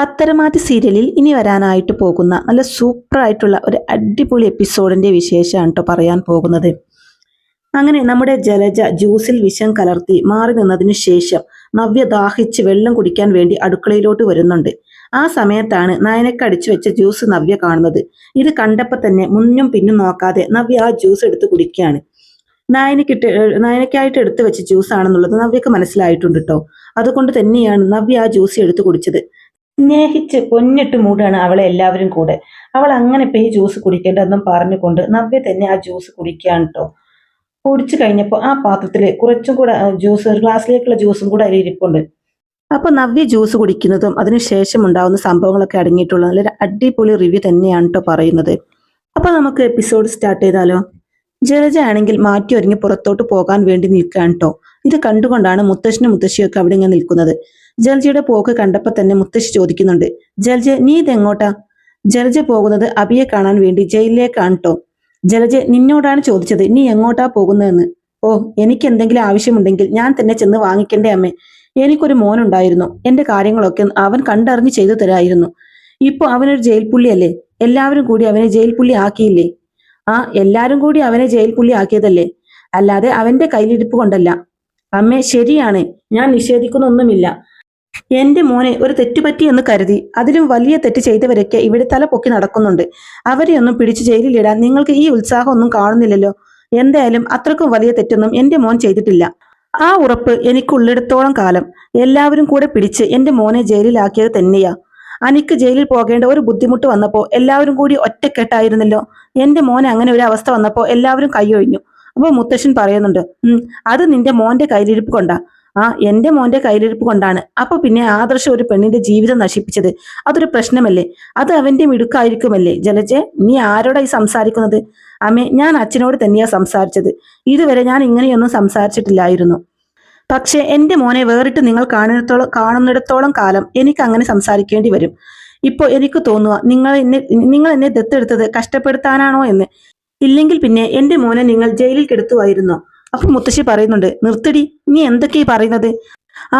പത്തരമാറ്റി സീരിയലിൽ ഇനി വരാനായിട്ട് പോകുന്ന നല്ല സൂപ്പറായിട്ടുള്ള ഒരു അടിപൊളി എപ്പിസോഡിന്റെ വിശേഷമാണ് കേട്ടോ പറയാൻ പോകുന്നത്. അങ്ങനെ നമ്മുടെ ജലജ ജ്യൂസിൽ വിഷം കലർത്തി മാറി നിന്നതിനു ശേഷം നവ്യ ദാഹിച്ച് വെള്ളം കുടിക്കാൻ വേണ്ടി അടുക്കളയിലോട്ട് വരുന്നുണ്ട്. ആ സമയത്താണ് നയനക്ക് അടിച്ചു വെച്ച ജ്യൂസ് നവ്യ കാണുന്നത്. ഇത് കണ്ടപ്പോൾ തന്നെ മുന്നും പിന്നും നോക്കാതെ നവ്യ ആ ജ്യൂസ് എടുത്ത് കുടിക്കുകയാണ്. നായനക്കിട്ട് നായനക്കായിട്ട് എടുത്തു വെച്ച ജ്യൂസ് ആണെന്നുള്ളത് നവ്യക്ക് മനസ്സിലായിട്ടുണ്ട് കേട്ടോ അതുകൊണ്ട് തന്നെയാണ് നവ്യ ആ ജ്യൂസ് എടുത്തു കുടിച്ചത്. സ്നേഹിച്ച് പൊന്നിട്ട് മൂടാണ് അവളെ എല്ലാവരും കൂടെ. അവൾ അങ്ങനെ ഇപ്പൊ ഈ ജ്യൂസ് കുടിക്കേണ്ടതെന്നും പറഞ്ഞുകൊണ്ട് നവ്യ തന്നെ ആ ജ്യൂസ് കുടിക്കുകയാണ് കേട്ടോ കുടിച്ചു കഴിഞ്ഞപ്പോൾ ആ പാത്രത്തിൽ കുറച്ചും കൂടെ ജ്യൂസ് ഒരു ഗ്ലാസ്സിലേക്കുള്ള ജ്യൂസും കൂടെ അതിൽ ഇരിപ്പുണ്ട്. അപ്പൊ നവ്യ ജ്യൂസ് കുടിക്കുന്നതും അതിനുശേഷം ഉണ്ടാകുന്ന സംഭവങ്ങളൊക്കെ അടങ്ങിയിട്ടുള്ള നല്ലൊരു അടിപൊളി റിവ്യൂ തന്നെയാണ് കേട്ടോ പറയുന്നത്. അപ്പോൾ നമുക്ക് എപ്പിസോഡ് സ്റ്റാർട്ട് ചെയ്താലോ? ജലജ ആണെങ്കിൽ മാറ്റി ഒരുങ്ങി പുറത്തോട്ട് പോകാൻ വേണ്ടി നിൽക്കുകയാണ് കേട്ടോ ഇത് കണ്ടുകൊണ്ടാണ് മുത്തശ്ശനും മുത്തശ്ശിയൊക്കെ അവിടെ ഇങ്ങനെ നിൽക്കുന്നത്. ജൽജയുടെ പോക്ക് കണ്ടപ്പോൾ തന്നെ മുത്തശ്ശി ചോദിക്കുന്നുണ്ട് ജൽജ നീ ഇതെങ്ങോട്ടാ? ജലജ പോകുന്നത് അബിയെ കാണാൻ വേണ്ടി ജയിലിലേക്കാണ് കേട്ടോ ജലജ നിന്നോടാണ് ചോദിച്ചത് നീ എങ്ങോട്ടാ പോകുന്നതെന്ന്? ഓ എനിക്ക് എന്തെങ്കിലും ആവശ്യമുണ്ടെങ്കിൽ ഞാൻ തന്നെ ചെന്ന് വാങ്ങിക്കണ്ടേ അമ്മേ. എനിക്കൊരു മോനുണ്ടായിരുന്നു. എന്റെ കാര്യങ്ങളൊക്കെ അവൻ കണ്ടറിഞ്ഞ് ചെയ്തു തരായിരുന്നു. ഇപ്പൊ അവനൊരു ജയിൽ പുള്ളിയല്ലേ എല്ലാവരും കൂടി അവനെ ജയിൽ പുള്ളി ആക്കിയില്ലേ? ആ എല്ലാരും കൂടി അവനെ ജയിൽ പുള്ളി ആക്കിയതല്ലേ? അല്ലാതെ അവന്റെ കയ്യിലിരിപ്പ് കൊണ്ടല്ല. അമ്മേ ശരിയാണ്. ഞാൻ നിഷേധിക്കുന്നൊന്നുമില്ല. എന്റെ മോനെ ഒരു തെറ്റുപറ്റി എന്ന് കരുതി. അതിലും വലിയ തെറ്റ് ചെയ്തവരൊക്കെ ഇവിടെ തല പൊക്കി നടക്കുന്നുണ്ട്. അവരെ ഒന്നും പിടിച്ചു ജയിലിലിടാൻ നിങ്ങൾക്ക് ഈ ഉത്സാഹം ഒന്നും കാണുന്നില്ലല്ലോ. എന്തായാലും അത്രക്കും വലിയ തെറ്റൊന്നും എന്റെ മോൻ ചെയ്തിട്ടില്ല. ആ ഉറപ്പ് എനിക്കുള്ളിടത്തോളം കാലം. എല്ലാവരും കൂടെ പിടിച്ച് എന്റെ മോനെ ജയിലിലാക്കിയത് തന്നെയാ. അനിക്ക് ജയിലിൽ പോകേണ്ട ഒരു ബുദ്ധിമുട്ട് വന്നപ്പോ എല്ലാവരും കൂടി ഒറ്റക്കെട്ടായിരുന്നല്ലോ. എന്റെ മോനെ അങ്ങനെ ഒരു അവസ്ഥ വന്നപ്പോ എല്ലാവരും കൈയൊഴിഞ്ഞു. അപ്പൊ മുത്തശ്ശൻ പറയുന്നുണ്ട് അത് നിന്റെ മോന്റെ കയ്യിലിരിപ്പ് കൊണ്ടാ. ആ എന്റെ മോന്റെ കയ്യിലിരിപ്പ് കൊണ്ടാണ്. അപ്പൊ പിന്നെ ആദർശ ഒരു പെണ്ണിന്റെ ജീവിതം നശിപ്പിച്ചത്. അതൊരു പ്രശ്നമല്ലേ? അത് അവന്റെ മിടുക്കായിരിക്കുമല്ലേ? ജലജെ നീ ആരോടായി സംസാരിക്കുന്നത്? അമ്മേ ഞാൻ അച്ഛനോട് തന്നെയാ സംസാരിച്ചത്. ഇതുവരെ ഞാൻ ഇങ്ങനെയൊന്നും സംസാരിച്ചിട്ടില്ലായിരുന്നു. പക്ഷേ എന്റെ മോനെ വേറിട്ട് നിങ്ങൾ കാണുന്നിടത്തോളം കാണുന്നിടത്തോളം കാലം എനിക്ക് അങ്ങനെ സംസാരിക്കേണ്ടി വരും. ഇപ്പോൾ എനിക്ക് തോന്നുക നിങ്ങൾ എന്നെ നിങ്ങൾ എന്നെ ദത്തെടുത്തത് കഷ്ടപ്പെടുത്താനാണോ എന്ന്. ഇല്ലെങ്കിൽ പിന്നെ എന്റെ മോനെ നിങ്ങൾ ജയിലിൽ കിടത്തുമായിരുന്നു അപ്പൊ മുത്തശ്ശി പറയുന്നുണ്ട് നിർത്തടി നീ എന്തൊക്കെയാ പറയുന്നത്?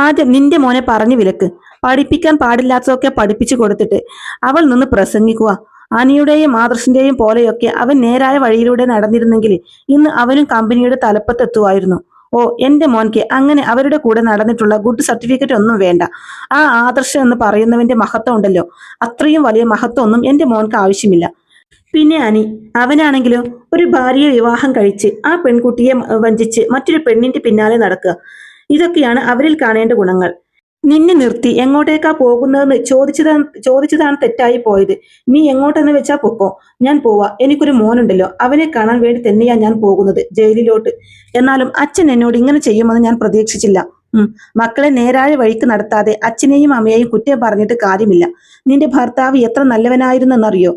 ആദ്യം നിന്റെ മോനെ പറഞ്ഞു വിലക്ക്. പഠിപ്പിക്കാൻ പാടില്ലാത്തതൊക്കെ പഠിപ്പിച്ചു കൊടുത്തിട്ട് അവൾ നിന്ന് പ്രസംഗിക്കുക. അനിയുടെയും ആദർശിന്റെയും പോലെയൊക്കെ അവൻ നേരായ വഴിയിലൂടെ നടന്നിരുന്നെങ്കിൽ ഇന്ന് അവനും കമ്പനിയുടെ തലപ്പത്തെത്തുമായിരുന്നു. ഓ എന്റെ മോൻക്ക് അങ്ങനെ അവരുടെ കൂടെ നടന്നിട്ടുള്ള ഗുഡ് സർട്ടിഫിക്കറ്റ് ഒന്നും വേണ്ട. ആ ആദർശം എന്ന് പറയുന്നവന്റെ മഹത്വം ഉണ്ടല്ലോ. അത്രയും വലിയ മഹത്വം ഒന്നും എന്റെ മോൻക്ക് ആവശ്യമില്ല. പിന്നെ അനി അവനാണെങ്കിലോ ഒരു ഭാര്യയെ വിവാഹം കഴിച്ച് ആ പെൺകുട്ടിയെ വഞ്ചിച്ച് മറ്റൊരു പെണ്ണിന്റെ പിന്നാലെ നടക്കുക. ഇതൊക്കെയാണ് അവരിൽ കാണേണ്ട ഗുണങ്ങൾ. നിന്നെ നിർത്തി എങ്ങോട്ടേക്കാ പോകുന്നതെന്ന് ചോദിച്ചതാണ് ചോദിച്ചതാണ് തെറ്റായി പോയത്. നീ എങ്ങോട്ടെന്ന് വെച്ചാ പൊക്കോ. ഞാൻ പോവാ. എനിക്കൊരു മോനുണ്ടല്ലോ. അവനെ കാണാൻ വേണ്ടി തന്നെയാ ഞാൻ പോകുന്നത് ജയിലിലോട്ട്. എന്നാലും അച്ഛൻ എന്നോട് ഇങ്ങനെ ചെയ്യുമെന്ന് ഞാൻ പ്രതീക്ഷിച്ചില്ല. മക്കളെ നേരായ വഴിക്ക് നടത്താതെ അച്ഛനെയും അമ്മയെയും കുറ്റം പറഞ്ഞിട്ട് കാര്യമില്ല. നിന്റെ ഭർത്താവ് എത്ര നല്ലവനായിരുന്നെന്നറിയോ?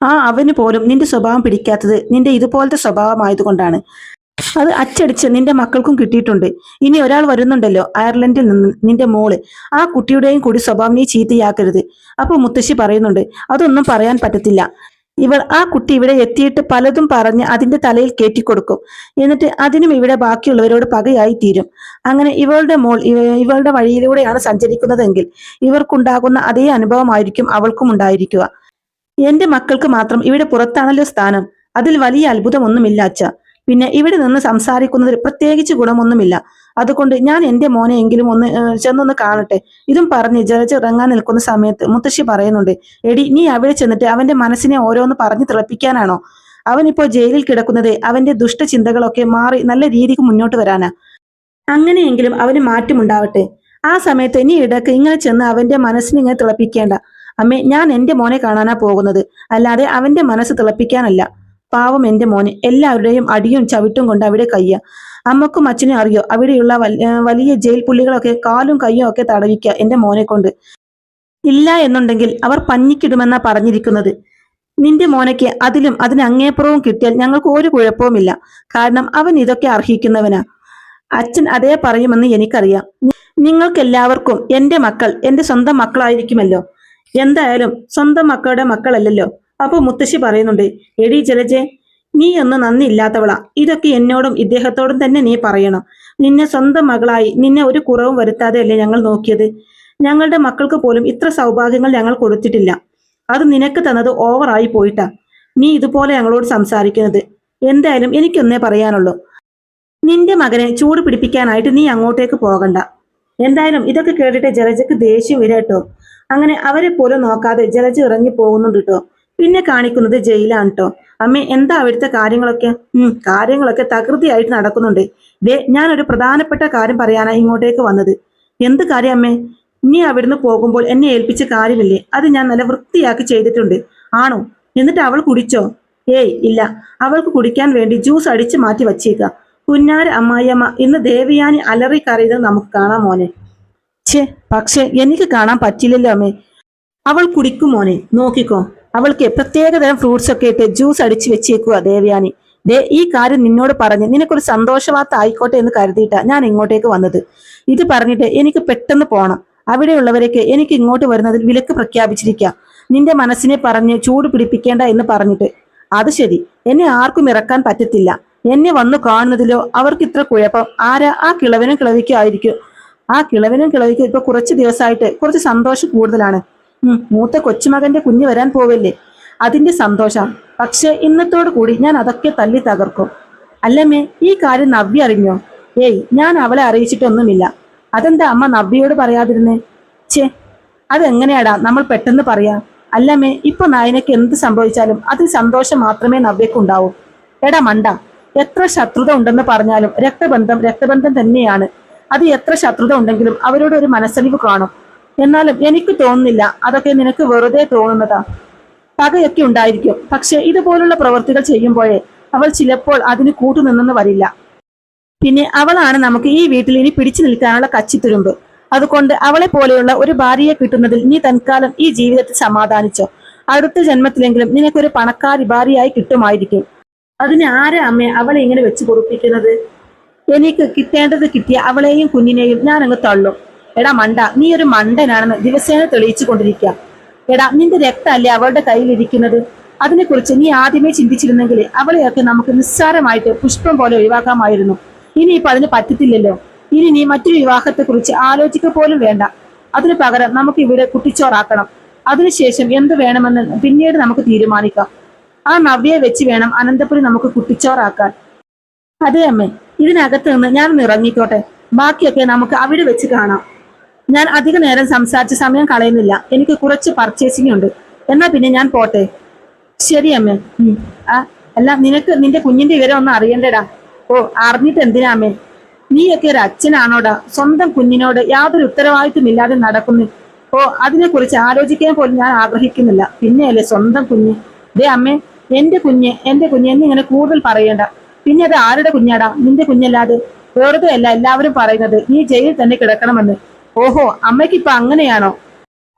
ആ അവന് പോലും നിന്റെ സ്വഭാവം പിടിക്കാത്തത് നിന്റെ ഇതുപോലത്തെ സ്വഭാവമായതുകൊണ്ടാണ്. അത് അച്ചടിച്ച് നിന്റെ മക്കൾക്കും കിട്ടിയിട്ടുണ്ട്. ഇനി ഒരാൾ വരുന്നുണ്ടല്ലോ അയർലൻഡിൽ നിന്ന് നിന്റെ മോൾ. ആ കുട്ടിയുടെയും കൂടി സ്വഭാവം നീ ചീത്തയാക്കരുത്. അപ്പൊ മുത്തശ്ശി പറയുന്നുണ്ട് അതൊന്നും പറയാൻ പറ്റത്തില്ല. ഇവർ ആ കുട്ടി ഇവിടെ എത്തിയിട്ട് പലതും പറഞ്ഞ് അതിന്റെ തലയിൽ കയറ്റിക്കൊടുക്കും എന്നിട്ട് അതിനും ഇവിടെ ബാക്കിയുള്ളവരോട് പകയായി തീരും. അങ്ങനെ ഇവളുടെ മോൾ ഇവളുടെ വഴിയിലൂടെയാണ് സഞ്ചരിക്കുന്നതെങ്കിൽ ഇവർക്കുണ്ടാകുന്ന അതേ അനുഭവമായിരിക്കും അവൾക്കും ഉണ്ടായിരിക്കുക. എന്റെ മക്കൾക്ക് മാത്രം ഇവിടെ പുറത്താണല്ലോ സ്ഥാനം. അതിൽ വലിയ അത്ഭുതമൊന്നുമില്ല അച്ഛ. പിന്നെ ഇവിടെ നിന്ന് സംസാരിക്കുന്നതിൽ പ്രത്യേകിച്ച് ഗുണമൊന്നുമില്ല. അതുകൊണ്ട് ഞാൻ എന്റെ മോനെ എങ്കിലും ഒന്ന് ചെന്നൊന്ന് കാണട്ടെ. ഇതും പറഞ്ഞ് ജലജ ഇറങ്ങാൻ നിൽക്കുന്ന സമയത്ത് മുത്തശ്ശി പറയുന്നുണ്ട് എടി നീ അവിടെ ചെന്നിട്ട് അവന്റെ മനസ്സിനെ ഓരോന്ന് പറഞ്ഞു തിളപ്പിക്കാനാണോ? അവനിപ്പോ ജയിലിൽ കിടക്കുന്നത് അവന്റെ ദുഷ്ടചിന്തകളൊക്കെ മാറി നല്ല രീതിക്ക് മുന്നോട്ട് വരാനാ. അങ്ങനെയെങ്കിലും അവന് മാറ്റമുണ്ടാവട്ടെ. ആ സമയത്ത് ഇനി ഇടയ്ക്ക് ഇങ്ങനെ ചെന്ന് അവന്റെ മനസ്സിനെ ഇങ്ങനെ തിളപ്പിക്കേണ്ട. അമ്മേ ഞാൻ എന്റെ മോനെ കാണാനാ പോകുന്നത്. അല്ലാതെ അവന്റെ മനസ്സ് തിളപ്പിക്കാനല്ല. പാവം എന്റെ മോന് എല്ലാവരുടെയും അടിയും ചവിട്ടും കൊണ്ട് അവിടെ കയ്യ. അമ്മക്കും അച്ഛനും അറിയോ? അവിടെയുള്ള വലിയ ജയിൽ പുള്ളികളൊക്കെ കാലും കയ്യും ഒക്കെ തടവിക്ക എന്റെ മോനെ കൊണ്ട്. ഇല്ല എന്നുണ്ടെങ്കിൽ അവർ പഞ്ഞിക്കിടുമെന്നാ പറഞ്ഞിരിക്കുന്നത്. നിന്റെ മോനയ്ക്ക് അതിലും അതിന് അങ്ങേപ്പുറവും കിട്ടിയാൽ ഞങ്ങൾക്ക് ഒരു കുഴപ്പവുമില്ല. കാരണം അവൻ ഇതൊക്കെ അർഹിക്കുന്നവനാ. അച്ഛൻ അതേ പറയുമെന്ന് എനിക്കറിയാം. നിങ്ങൾക്കെല്ലാവർക്കും എന്റെ മക്കൾ എന്റെ സ്വന്തം മക്കളായിരിക്കുമല്ലോ. എന്തായാലും സ്വന്തം മക്കളുടെ മക്കളല്ലല്ലോ. അപ്പൊ മുത്തശ്ശി പറയുന്നുണ്ട് എടി ജലജെ നീ ഒന്ന് നന്ദി ഇല്ലാത്തവളാ ഇതൊക്കെ എന്നോടും ഇദ്ദേഹത്തോടും തന്നെ നീ പറയണം. നിന്നെ സ്വന്തം മകളായി നിന്നെ ഒരു കുറവും വരുത്താതെ അല്ലേ ഞങ്ങൾ നോക്കിയത്? ഞങ്ങളുടെ മക്കൾക്ക് പോലും ഇത്ര സൗഭാഗ്യങ്ങൾ ഞങ്ങൾ കൊടുത്തിട്ടില്ല. അത് നിനക്ക് തന്നത് ഓവറായി പോയിട്ടാ. നീ ഇതുപോലെ ഞങ്ങളോട് സംസാരിക്കുന്നത്. എന്തായാലും എനിക്കൊന്നേ പറയാനുള്ളൂ. നിന്റെ മകനെ ചൂട് പിടിപ്പിക്കാനായിട്ട് നീ അങ്ങോട്ടേക്ക് പോകണ്ട. എന്തായാലും ഇതൊക്കെ കേട്ടിട്ട് ജലജക്ക് ദേഷ്യം വരാട്ടോ. അങ്ങനെ അവരെ പോലും നോക്കാതെ ജലജ ഇറങ്ങി പോകുന്നുണ്ട് കേട്ടോ പിന്നെ കാണിക്കുന്നത് ജയിലാണ് കേട്ടോ അമ്മേ എന്താ അവിടുത്തെ കാര്യങ്ങളൊക്കെ? ഉം കാര്യങ്ങളൊക്കെ തകൃതിയായിട്ട് നടക്കുന്നുണ്ട്. ദേ ഞാനൊരു പ്രധാനപ്പെട്ട കാര്യം പറയാനാ ഇങ്ങോട്ടേക്ക് വന്നത്. എന്ത് കാര്യം അമ്മേ? നീ അവിടുന്ന് പോകുമ്പോൾ എന്നെ ഏൽപ്പിച്ച കാര്യമില്ലേ? അത് ഞാൻ നല്ല വൃത്തിയാക്കി ചെയ്തിട്ടുണ്ട്. ആണോ? എന്നിട്ട് അവൾ കുടിച്ചോ? ഏയ് ഇല്ല. അവൾക്ക് കുടിക്കാൻ വേണ്ടി ജ്യൂസ് അടിച്ചു മാറ്റി വച്ചേക്കാം. കുഞ്ഞാർ അമ്മായിയമ്മ ഇന്ന് ദേവിയാനി അലറി കറിയുന്നത് നമുക്ക് കാണാം മോനെ. ഛേ പക്ഷെ എനിക്ക് കാണാൻ പറ്റില്ലല്ലോ അമ്മേ. അവൾ കുടിക്കും മോനെ നോക്കിക്കോ. അവൾക്ക് പ്രത്യേകതരം ഫ്രൂട്ട്സ് ഒക്കെ ഇട്ട് ജ്യൂസ് അടിച്ചു വെച്ചേക്കുക ദേവയാനി. ദേ ഈ കാര്യം നിന്നോട് പറഞ്ഞ് നിനക്കൊരു സന്തോഷവാർത്ത ആയിക്കോട്ടെ എന്ന് കരുതിയിട്ടാ ഞാൻ ഇങ്ങോട്ടേക്ക് വന്നത്. ഇത് പറഞ്ഞിട്ട് എനിക്ക് പെട്ടെന്ന് പോണം. അവിടെയുള്ളവരേക്ക് എനിക്ക് ഇങ്ങോട്ട് വരുന്നതിൽ വിലക്ക് പ്രഖ്യാപിച്ചിരിക്കാം. നിന്റെ മനസ്സിനെ പറഞ്ഞ് ചൂട് പിടിപ്പിക്കേണ്ട എന്ന് പറഞ്ഞിട്ട്. അത് ശരി എന്നെ ആർക്കും ഇറക്കാൻ പറ്റത്തില്ല. എന്നെ വന്നു കാണുന്നതിലോ അവർക്ക് ഇത്ര കുഴപ്പം. ആരാ ആ കിളവനും കിളവിക്കോ ആയിരിക്കും. ആ കിളവിനും കിളവിക്കും ഇപ്പൊ കുറച്ച് ദിവസമായിട്ട് കുറച്ച് സന്തോഷം കൂടുതലാണ്. മൂത്ത കൊച്ചുമകന്റെ കുഞ്ഞ് വരാൻ പോവല്ലേ? അതിന്റെ സന്തോഷം. പക്ഷെ ഇന്നത്തോടു കൂടി ഞാൻ അതൊക്കെ തല്ലി തകർക്കും. അല്ലമ്മേ ഈ കാര്യം നവ്യ അറിഞ്ഞോ? ഏയ് ഞാൻ അവളെ അറിയിച്ചിട്ടൊന്നുമില്ല. അതെന്താ അമ്മ നവ്യയോട് പറയാതിരുന്നേ? ഛേ അതെങ്ങനെയാടാ നമ്മൾ പെട്ടെന്ന് പറയാ? അല്ലമ്മേ ഇപ്പൊ നായനക്ക് എന്ത് സംഭവിച്ചാലും അതിൽ സന്തോഷം മാത്രമേ നവ്യക്കുണ്ടാവൂ. എടാ മണ്ട എത്ര ശത്രുത ഉണ്ടെന്ന് പറഞ്ഞാലും രക്തബന്ധം രക്തബന്ധം തന്നെയാണ്. അത് എത്ര ശത്രുത ഉണ്ടെങ്കിലും അവരോട് ഒരു മനസ്സലിവ് കാണും. എന്നാലും എനിക്ക് തോന്നുന്നില്ല അതൊക്കെ നിനക്ക് വെറുതെ തോന്നുന്നതാ. പകയൊക്കെ ഉണ്ടായിരിക്കും. പക്ഷെ ഇതുപോലുള്ള പ്രവൃത്തികൾ ചെയ്യുമ്പോഴേ അവൾ ചിലപ്പോൾ അതിന് കൂട്ടുനിന്നെന്ന് വരില്ല. പിന്നെ അവളാണ് നമുക്ക് ഈ വീട്ടിൽ ഇനി പിടിച്ചു നിൽക്കാനുള്ള കച്ചിത്തുരുമ്പ്. അതുകൊണ്ട് അവളെ പോലെയുള്ള ഒരു ഭാര്യയെ കിട്ടുന്നതിൽ നീ തൽക്കാലം ഈ ജീവിതത്തിൽ സമാധാനിച്ചോ. അടുത്ത ജന്മത്തിലെങ്കിലും നിനക്കൊരു പണക്കാരി ഭാര്യയായി കിട്ടുമായിരിക്കും. അതിന് ആരെ അമ്മയെ അവളെ ഇങ്ങനെ വെച്ച് പൊറുപ്പിക്കുന്നത്? എനിക്ക് കിട്ടേണ്ടത് കിട്ടിയ അവളെയും കുഞ്ഞിനെയും ഞാൻ അങ്ങ് തള്ളും. എടാ മണ്ട നീ ഒരു മണ്ടനാണെന്ന് ദിവസേന തെളിയിച്ചു കൊണ്ടിരിക്കുക. എടാ നിന്റെ രക്തമല്ലേ അവളുടെ കയ്യിലിരിക്കുന്നത്? അതിനെക്കുറിച്ച് നീ ആദ്യമേ ചിന്തിച്ചിരുന്നെങ്കിൽ അവളെയൊക്കെ നമുക്ക് നിസ്സാരമായിട്ട് പുഷ്പം പോലെ ഒഴിവാക്കാമായിരുന്നു. ഇനിയിപ്പോൾ അതിന് പറ്റത്തില്ലല്ലോ. ഇനി നീ മറ്റൊരു വിവാഹത്തെക്കുറിച്ച് ആലോചിക്ക പോലും വേണ്ട. അതിനു പകരം നമുക്ക് ഇവിടെ കുട്ടിച്ചോറാക്കണം. അതിനുശേഷം എന്ത് വേണമെന്ന് പിന്നീട് നമുക്ക് തീരുമാനിക്കാം. ആ നവ്യയെ വെച്ച് വേണം അനന്തപുരി നമുക്ക് കുട്ടിച്ചോറാക്കാൻ. അതെ അമ്മേ. ഇതിനകത്ത് നിന്ന് ഞാൻ ഇറങ്ങിക്കോട്ടെ? ബാക്കിയൊക്കെ നമുക്ക് അവിടെ വെച്ച് കാണാം. ഞാൻ അധിക നേരം സംസാരിച്ച് സമയം കളയുന്നില്ല. എനിക്ക് കുറച്ച് പർച്ചേസിംഗ് ഉണ്ട്. എന്നാ പിന്നെ ഞാൻ പോട്ടെ? ശരി അമ്മേ. ആ അല്ല നിനക്ക് നിന്റെ കുഞ്ഞിന്റെ വിവരം ഒന്നും അറിയണ്ടേടാ. ഓ അറിഞ്ഞിട്ട് എന്തിനാ അമ്മേ? നീയൊക്കെ ഒരു അച്ഛനാണോടാ? സ്വന്തം കുഞ്ഞിനോട് യാതൊരു ഉത്തരവാദിത്വം ഇല്ലാതെ നടക്കുന്നു. ഓ അതിനെക്കുറിച്ച് ആലോചിക്കാൻ പോലും ഞാൻ ആഗ്രഹിക്കുന്നില്ല. പിന്നെയല്ലേ സ്വന്തം കുഞ്ഞ്? ദേ അമ്മേ എന്റെ കുഞ്ഞ് എന്റെ കുഞ്ഞ് എന്നിങ്ങനെ കൂടുതൽ പറയണ്ട. പിന്നെ അത് ആരുടെ കുഞ്ഞാടാ? നിന്റെ കുഞ്ഞല്ലാതെ. വെറുതെ അല്ല എല്ലാവരും പറയുന്നത്. നീ ജയിലിൽ തന്നെ കിടക്കണമെന്ന്. ഓഹോ അമ്മയ്ക്ക് ഇപ്പൊ അങ്ങനെയാണോ?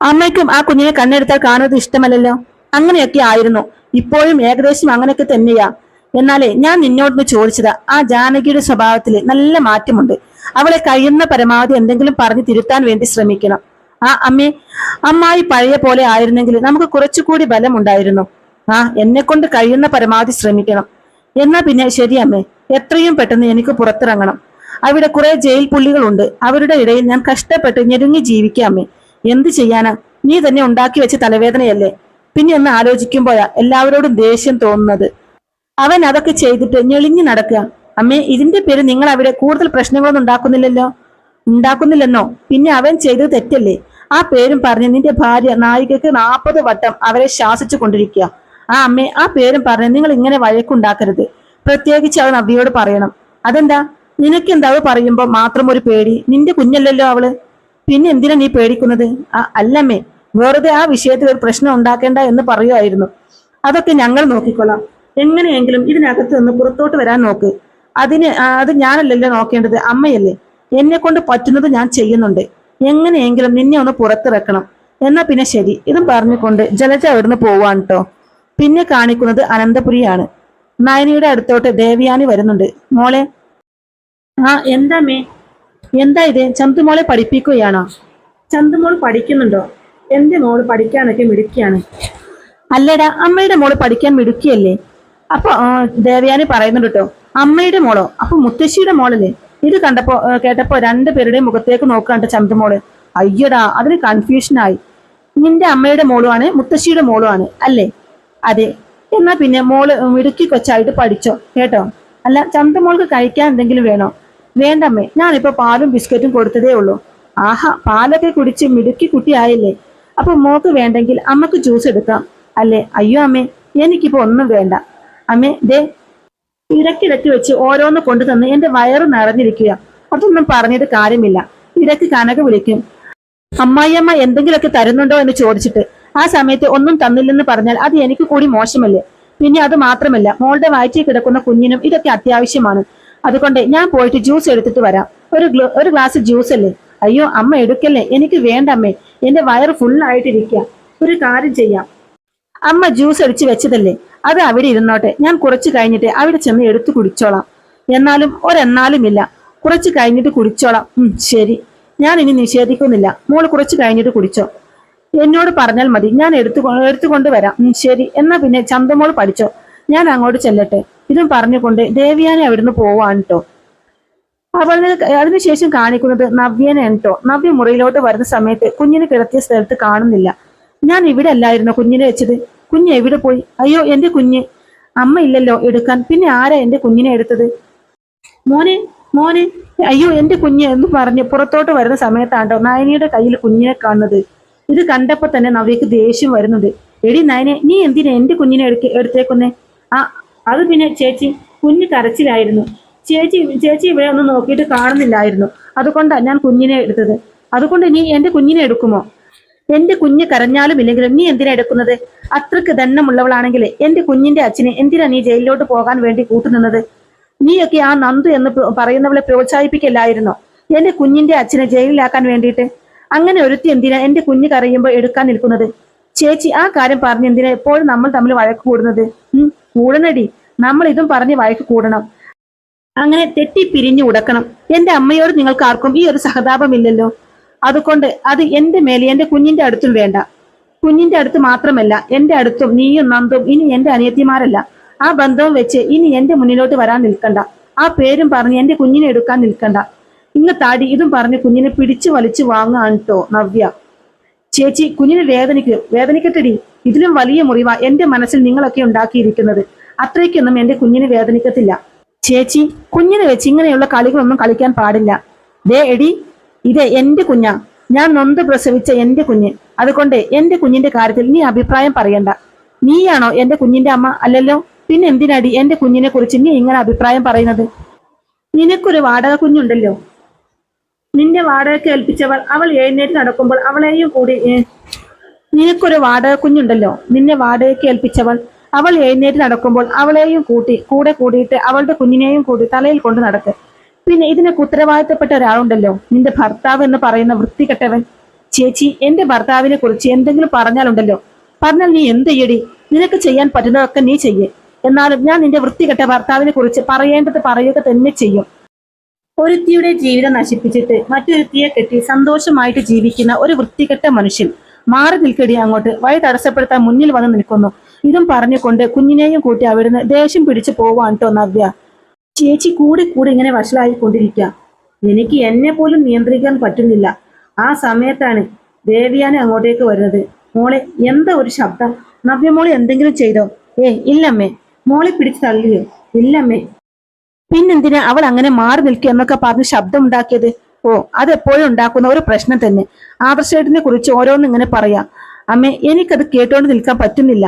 അമ്മയ്ക്കും ആ കുഞ്ഞിനെ കണ്ണെടുത്താൽ കാണുന്നത് ഇഷ്ടമല്ലല്ലോ. അങ്ങനെയൊക്കെ ആയിരുന്നു. ഇപ്പോഴും ഏകദേശം അങ്ങനെയൊക്കെ തന്നെയാ. എന്നാലേ ഞാൻ നിന്നോടൊന്ന് ചോദിച്ചതാ. ആ ജാനകിയുടെ സ്വഭാവത്തിൽ നല്ല മാറ്റമുണ്ട്. അവളെ കഴിയുന്ന പരമാവധി എന്തെങ്കിലും പറഞ്ഞു തിരുത്താൻ വേണ്ടി ശ്രമിക്കണം. ആ അമ്മേ അമ്മായി പഴയ പോലെ ആയിരുന്നെങ്കിൽ നമുക്ക് കുറച്ചുകൂടി ബലമുണ്ടായിരുന്നു. ആ എന്നെ കൊണ്ട് കഴിയുന്ന പരമാവധി ശ്രമിക്കണം. എന്നാ പിന്നെ ശരിയമ്മേ എത്രയും പെട്ടെന്ന് എനിക്ക് പുറത്തിറങ്ങണം. അവിടെ കുറെ ജയിൽ പുള്ളികളുണ്ട്. അവരുടെ ഇടയിൽ ഞാൻ കഷ്ടപ്പെട്ട് ഞെരുങ്ങി ജീവിക്കാമേ എന്ത് ചെയ്യാനാ? നീ തന്നെ ഉണ്ടാക്കി വെച്ച തലവേദനയല്ലേ? പിന്നെ ഒന്ന് ആലോചിക്കുമ്പോഴാ എല്ലാവരോടും ദേഷ്യം തോന്നുന്നത്. അവൻ അതൊക്കെ ചെയ്തിട്ട് ഞെളിഞ്ഞു നടക്കുക. അമ്മേ ഇതിന്റെ പേര് നിങ്ങൾ അവിടെ കൂടുതൽ പ്രശ്നങ്ങളൊന്നും ഉണ്ടാക്കുന്നില്ലല്ലോ? ഉണ്ടാക്കുന്നില്ലെന്നോ? പിന്നെ അവൻ ചെയ്തത് തെറ്റല്ലേ? ആ പേരും പറഞ്ഞ് നിന്റെ ഭാര്യ നായികക്ക് നാൽപ്പത് വട്ടം അവരെ ശാസിച്ചു കൊണ്ടിരിക്കുക. ആ അമ്മേ ആ പേരും പറഞ്ഞ് നിങ്ങൾ ഇങ്ങനെ വഴക്കുണ്ടാക്കരുത്. പ്രത്യേകിച്ച് അവൻ അവിയോട് പറയണം. അതെന്താ? നിനക്കെന്താ അവ പറയുമ്പോ മാത്രം ഒരു പേടി? നിന്റെ കുഞ്ഞല്ലല്ലോ അവൾ. പിന്നെ എന്തിനാ നീ പേടിക്കുന്നത്? ആ അല്ലമ്മേ വെറുതെ ആ വിഷയത്തിൽ ഒരു പ്രശ്നം ഉണ്ടാക്കേണ്ട എന്ന് പറയുമായിരുന്നു അതൊക്കെ ഞങ്ങൾ നോക്കിക്കൊള്ളാം. എങ്ങനെയെങ്കിലും ഇതിനകത്ത് നിന്ന് പുറത്തോട്ട് വരാൻ നോക്ക്. അതിന് അത് ഞാനല്ലല്ലോ നോക്കേണ്ടത് അമ്മയല്ലേ. എന്നെ കൊണ്ട് പറ്റുന്നത് ഞാൻ ചെയ്യുന്നുണ്ട്. എങ്ങനെയെങ്കിലും നിന്നെ ഒന്ന് പുറത്തിറക്കണം. എന്നാ പിന്നെ ശരി. ഇതും പറഞ്ഞുകൊണ്ട് ജലജ അവിടുന്ന് പോവാൻ കേട്ടോ പിന്നെ കാണിക്കുന്നത് അനന്തപുരിയാണ്. നയനിയുടെ അടുത്തോട്ട് ദേവയാനി വരുന്നുണ്ട്. മോളെ ആ എന്താ മേ എന്താ ഇത്? ചന്തുമോളെ പഠിപ്പിക്കുകയാണോ? ചന്തുമോൾ പഠിക്കുന്നുണ്ടോ? എന്റെ മോൾ പഠിക്കാനൊക്കെ മിടുക്കിയാണ്. അല്ലടാ അമ്മയുടെ മോൾ പഠിക്കാൻ മിടുക്കിയല്ലേ? അപ്പൊ ദേവയാനി പറയുന്നുണ്ട് കേട്ടോ. അമ്മയുടെ മോളോ? അപ്പൊ മുത്തശ്ശിയുടെ മോളല്ലേ? ഇത് കണ്ടപ്പോ കേട്ടപ്പോ രണ്ടുപേരുടെയും മുഖത്തേക്ക് നോക്കാണ്ട് ചന്തുമോൾ. അയ്യടാ അതിന് കൺഫ്യൂഷനായി നിന്റെ അമ്മയുടെ മോളുമാണ് മുത്തശ്ശിയുടെ മോളുമാണ് അല്ലേ? അതെ. എന്നാ പിന്നെ മോൾ മിടുക്കി കൊച്ചായിട്ട് പഠിച്ചോ? കേട്ടോ? അല്ല ചന്ത മോൾക്ക് കഴിക്കാൻ എന്തെങ്കിലും വേണോ? വേണ്ടമ്മേ ഞാനിപ്പോ പാലും ബിസ്ക്കറ്റും കൊടുത്തതേ ഉള്ളൂ. ആഹാ പാലൊക്കെ കുടിച്ച് മിടുക്കി കുട്ടിയായില്ലേ? അപ്പൊ മോക്ക് വേണ്ടെങ്കിൽ അമ്മയ്ക്ക് ജ്യൂസ് എടുക്കാം. അല്ലേ? അയ്യോ അമ്മേ എനിക്കിപ്പോ ഒന്നും വേണ്ട. അമ്മേ ദേ ഇടയ്ക്കിടയ്ക്ക് വെച്ച് ഓരോന്ന് കൊണ്ടു തന്ന് എന്റെ വയറ് നിറഞ്ഞിരിക്കുക അതൊന്നും പറഞ്ഞിട്ട് കാര്യമില്ല. ഇടയ്ക്ക് കനക വിളിക്കും. അമ്മായിയമ്മ എന്തെങ്കിലുമൊക്കെ തരുന്നുണ്ടോ എന്ന് ചോദിച്ചിട്ട് ആ സമയത്ത് ഒന്നും തന്നില്ലെന്ന് പറഞ്ഞാൽ അത് എനിക്ക് കൂടി മോശമല്ലേ? പിന്നെ അത് മാത്രമല്ല മോളുടെ വയറ്റിൽ കിടക്കുന്ന കുഞ്ഞിനും ഇതൊക്കെ അത്യാവശ്യമാണ്. അതുകൊണ്ട് ഞാൻ പോയിട്ട് ജ്യൂസ് എടുത്തിട്ട് വരാം. ഒരു ഒരു ഗ്ലാസ് ജ്യൂസ് അല്ലേ അയ്യോ അമ്മ എടുക്കല്ലേ? എനിക്ക് വേണ്ട അമ്മേ. എന്റെ വയറ് ഫുള്ളായിട്ടിരിക്കുക ഒരു കാര്യം ചെയ്യാം. അമ്മ ജ്യൂസ് അടിച്ച് വെച്ചതല്ലേ? അത് അവിടെ ഇരുന്നോട്ടെ. ഞാൻ കുറച്ച് കഴിഞ്ഞിട്ട് അവിടെ ചെന്ന് എടുത്തു കുടിച്ചോളാം. എന്നാലും ഒരെന്നാലും ഇല്ല കുറച്ച് കഴിഞ്ഞിട്ട് കുടിച്ചോളാം. ശരി. ഞാൻ ഇനി നിഷേധിക്കുന്നില്ല. മോൾ കുറച്ച് കഴിഞ്ഞിട്ട് കുടിച്ചോ. എന്നോട് പറഞ്ഞാൽ മതി. ഞാൻ എടുത്തു എടുത്തുകൊണ്ട് വരാം. ശരി. എന്നാ പിന്നെ ചന്തമോൾ പഠിച്ചോ. ഞാൻ അങ്ങോട്ട് ചെല്ലട്ടെ. ഇതും പറഞ്ഞുകൊണ്ട് ദേവിയാനെ അവിടുന്ന് പോവാണ് കേട്ടോ അവളിന് അതിനുശേഷം കാണിക്കുന്നത് നവ്യനെ കേട്ടോ നവ്യ മുറിയിലോട്ട് വരുന്ന സമയത്ത് കുഞ്ഞിനെ കിടത്തിയ സ്ഥലത്ത് കാണുന്നില്ല. ഞാൻ ഇവിടെ അല്ലായിരുന്നു കുഞ്ഞിനെ വെച്ചത്? കുഞ്ഞ് എവിടെ പോയി? അയ്യോ എന്റെ കുഞ്ഞ്. അമ്മ ഇല്ലല്ലോ എടുക്കാൻ. പിന്നെ ആരാ എന്റെ കുഞ്ഞിനെ എടുത്തത്? മോനെ മോനെ. അയ്യോ എന്റെ കുഞ്ഞ് എന്ന് പറഞ്ഞ് പുറത്തോട്ട് വരുന്ന സമയത്താണ്ടോ നായനിയുടെ കയ്യിൽ കുഞ്ഞിനെ കാണുന്നത്? ഇത് കണ്ടപ്പോ തന്നെ നവ്യക്ക് ദേഷ്യം വരുന്നുണ്ട്. എടി നയനെ നീ എന്തിനാ എന്റെ കുഞ്ഞിനെ എടുക്ക എടുത്തേക്കുന്നേ? ആ അത് പിന്നെ ചേച്ചി കുഞ്ഞ് കരച്ചിലായിരുന്നു. ചേച്ചി ചേച്ചി ഇവിടെ ഒന്നും നോക്കിയിട്ട് കാണുന്നില്ലായിരുന്നു. അതുകൊണ്ടാണ് ഞാൻ കുഞ്ഞിനെ എടുത്തത്. അതുകൊണ്ട് നീ എന്റെ കുഞ്ഞിനെ എടുക്കുമോ? എന്റെ കുഞ്ഞ് കരഞ്ഞാലും ഇല്ലെങ്കിലും നീ എന്തിനാ എടുക്കുന്നത്? അത്രയ്ക്ക് ദണ്ണമുള്ളവളാണെങ്കിൽ എന്റെ കുഞ്ഞിന്റെ അച്ഛനെ എന്തിനാ നീ ജയിലിലോട്ട് പോകാൻ വേണ്ടി കൂട്ടുനിന്നത്? നീയൊക്കെ ആ നന്ദു എന്ന് പറയുന്നവളെ പ്രോത്സാഹിപ്പിക്കില്ലായിരുന്നോ? എന്റെ കുഞ്ഞിന്റെ അച്ഛനെ ജയിലിലാക്കാൻ വേണ്ടിയിട്ട്? അങ്ങനെ ഒരുത്തി എന്തിനാ എന്റെ കുഞ്ഞ് കരയുമ്പോൾ എടുക്കാൻ നിൽക്കുന്നത്? ചേച്ചി ആ കാര്യം പറഞ്ഞ് എന്തിനാ എപ്പോഴും നമ്മൾ തമ്മിൽ വഴക്ക് കൂടുന്നത്? ഉം കൂടണടി. നമ്മൾ ഇതും പറഞ്ഞ് വഴക്ക് കൂടണം. അങ്ങനെ തെറ്റി പിരിഞ്ഞു ഉടക്കണം. എന്റെ അമ്മയോട് നിങ്ങൾക്ക് ആർക്കും ഈ ഒരു സഹതാപമില്ലല്ലോ. അതുകൊണ്ട് അത് എന്റെ മേലെ എന്റെ കുഞ്ഞിന്റെ അടുത്തും വേണ്ട. കുഞ്ഞിന്റെ അടുത്ത് മാത്രമല്ല എന്റെ അടുത്തും നീയും നന്ദും ഇനി എന്റെ അനിയത്തിമാരല്ല. ആ ബന്ധവും വെച്ച് ഇനി എന്റെ മുന്നിലോട്ട് വരാൻ നിൽക്കണ്ട. ആ പേരും പറഞ്ഞ് എന്റെ കുഞ്ഞിനെ എടുക്കാൻ നിൽക്കണ്ട. ഇങ്ങ് താടി ഇതും പറഞ്ഞ് കുഞ്ഞിനെ പിടിച്ചു വലിച്ചു വാങ്ങാണ് കേട്ടോ നവ്യ. ചേച്ചി കുഞ്ഞിന് വേദനിക്ക് വേദനിക്കട്ടെടി. ഇതിലും വലിയ മുറിവ എന്റെ മനസ്സിൽ നിങ്ങളൊക്കെ ഉണ്ടാക്കിയിരിക്കുന്നത്. അത്രയ്ക്കൊന്നും എന്റെ കുഞ്ഞിന് വേദനിക്കത്തില്ല. ചേച്ചി കുഞ്ഞിനെ വെച്ച് ഇങ്ങനെയുള്ള കളികളൊന്നും കളിക്കാൻ പാടില്ല. ദേ എടി ഇത് എന്റെ കുഞ്ഞാ. ഞാൻ നൊന്ത് പ്രസവിച്ച എന്റെ കുഞ്ഞ്. അതുകൊണ്ട് എന്റെ കുഞ്ഞിന്റെ കാര്യത്തിൽ നീ അഭിപ്രായം പറയണ്ട. നീയാണോ എന്റെ കുഞ്ഞിന്റെ അമ്മ അല്ലല്ലോ? പിന്നെ എന്തിനാടി എന്റെ കുഞ്ഞിനെ കുറിച്ച് നീ ഇങ്ങനെ അഭിപ്രായം പറയുന്നത്? നിനക്കൊരു വാടക കുഞ്ഞുണ്ടല്ലോ. നിന്റെ വാടകയ്ക്ക് ഏൽപ്പിച്ചവൾ അവൾ എഴുന്നേറ്റ് നടക്കുമ്പോൾ അവളെയും കൂടി നിനക്കൊരു വാടക കുഞ്ഞുണ്ടല്ലോ. നിന്നെ വാടകയ്ക്ക് ഏൽപ്പിച്ചവൾ അവൾ എഴുന്നേറ്റ് നടക്കുമ്പോൾ അവളെയും കൂട്ടി കൂടെ കൂടിയിട്ട് അവളുടെ കുഞ്ഞിനെയും കൂടി തലയിൽ കൊണ്ട് നടക്ക്. പിന്നെ ഇതിനൊക്കെ ഉത്തരവാദിത്തപ്പെട്ട ഒരാളുണ്ടല്ലോ. നിന്റെ ഭർത്താവ് എന്ന് പറയുന്ന വൃത്തികെട്ടവൻ. ചേച്ചി എന്റെ ഭർത്താവിനെ കുറിച്ച് എന്തെങ്കിലും പറഞ്ഞാലുണ്ടല്ലോ. പറഞ്ഞാൽ നീ എന്ത് ചെയ്യടി? നിനക്ക് ചെയ്യാൻ പറ്റുന്നതൊക്കെ നീ ചെയ്യേ. എന്നാലും ഞാൻ നിന്റെ വൃത്തികെട്ട ഭർത്താവിനെ കുറിച്ച് പറയേണ്ടത് പറയുക തന്നെ ചെയ്യും. ഒരുത്തിയുടെ ജീവിതം നശിപ്പിച്ചിട്ട് മറ്റൊരുത്തിയെ കെട്ടി സന്തോഷമായിട്ട് ജീവിക്കുന്ന ഒരു വൃത്തികെട്ട മനുഷ്യൻ മാറി നിൽക്കടി അങ്ങോട്ട്. വഴി തടസ്സപ്പെടുത്താൻ മുന്നിൽ വന്ന് നിൽക്കുന്നു. ഇതും പറഞ്ഞുകൊണ്ട് കുഞ്ഞിനെയും കൂട്ടി അവിടുന്ന് ദേഷ്യം പിടിച്ചു പോവാൻ കേട്ടോ നവ്യ. ചേച്ചി കൂടി കൂടി ഇങ്ങനെ വഷളായിക്കൊണ്ടിരിക്കാം. എനിക്ക് എന്നെ പോലും നിയന്ത്രിക്കാൻ പറ്റുന്നില്ല. ആ സമയത്താണ് ദേവിയാനെ അങ്ങോട്ടേക്ക് വരുന്നത്. മോളെ എന്താ ഒരു ശബ്ദം? നവ്യ മോളെ എന്തെങ്കിലും ചെയ്തോ? ഏ ഇല്ലമ്മേ. മോളെ പിടിച്ച് തള്ളിയോ? ഇല്ലമ്മേ. പിന്നെന്തിനാ അവൾ അങ്ങനെ മാറി നിൽക്കുക എന്നൊക്കെ പറഞ്ഞ് ശബ്ദം ഉണ്ടാക്കിയത് ഓ അതെപ്പോഴും ഉണ്ടാക്കുന്ന ഒരു പ്രശ്നം തന്നെ. ആദർശേട്ടിനെ കുറിച്ച് ഓരോന്നും ഇങ്ങനെ പറയാം. അമ്മേ എനിക്കത് കേട്ടോണ്ട് നിൽക്കാൻ പറ്റുന്നില്ല.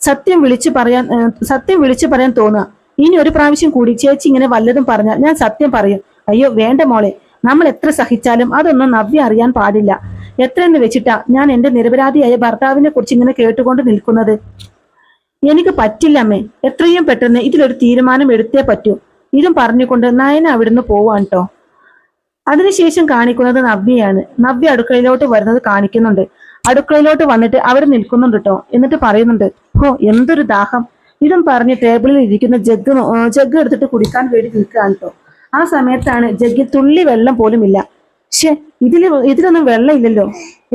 സത്യം വിളിച്ചു പറയാൻ സത്യം വിളിച്ചു പറയാൻ തോന്നുക ഇനി ഒരു പ്രാവശ്യം കൂടി ചേച്ചി ഇങ്ങനെ വല്ലതും പറഞ്ഞാൽ ഞാൻ സത്യം പറയും. അയ്യോ വേണ്ട മോളെ. നമ്മൾ എത്ര സഹിച്ചാലും അതൊന്നും നവ്യ അറിയാൻ പാടില്ല. എത്രയെന്ന് വെച്ചിട്ടാ ഞാൻ എന്റെ നിരപരാധിയായ ഭർത്താവിനെ കുറിച്ച് ഇങ്ങനെ കേട്ടുകൊണ്ട് നിൽക്കുന്നത്? എനിക്ക് പറ്റില്ല അമ്മേ. എത്രയും പെട്ടെന്ന് ഇതിലൊരു തീരുമാനം എടുത്തേ പറ്റൂ. ഇതും പറഞ്ഞുകൊണ്ട് നയന അവിടുന്ന് പോവാൻ കേട്ടോ അതിനുശേഷം കാണിക്കുന്നത് നവ്യയാണ്. നവ്യ അടുക്കളയിലോട്ട് വരുന്നത് കാണിക്കുന്നുണ്ട്. അടുക്കളയിലോട്ട് വന്നിട്ട് അവർ നിൽക്കുന്നുണ്ട് കേട്ടോ എന്നിട്ട് പറയുന്നുണ്ട് ഓ എന്തൊരു ദാഹം. ഇതും പറഞ്ഞ് ടേബിളിൽ ഇരിക്കുന്ന ജഗ് ജഗ് എടുത്തിട്ട് കുടിക്കാൻ വേണ്ടി നിൽക്കുകയാണ് കേട്ടോ ആ സമയത്താണ് ജഗ്ഗിൽ തുള്ളി വെള്ളം പോലും ഇല്ല. ഷേ ഇതിൽ ഇതിലൊന്നും വെള്ളം ഇല്ലല്ലോ.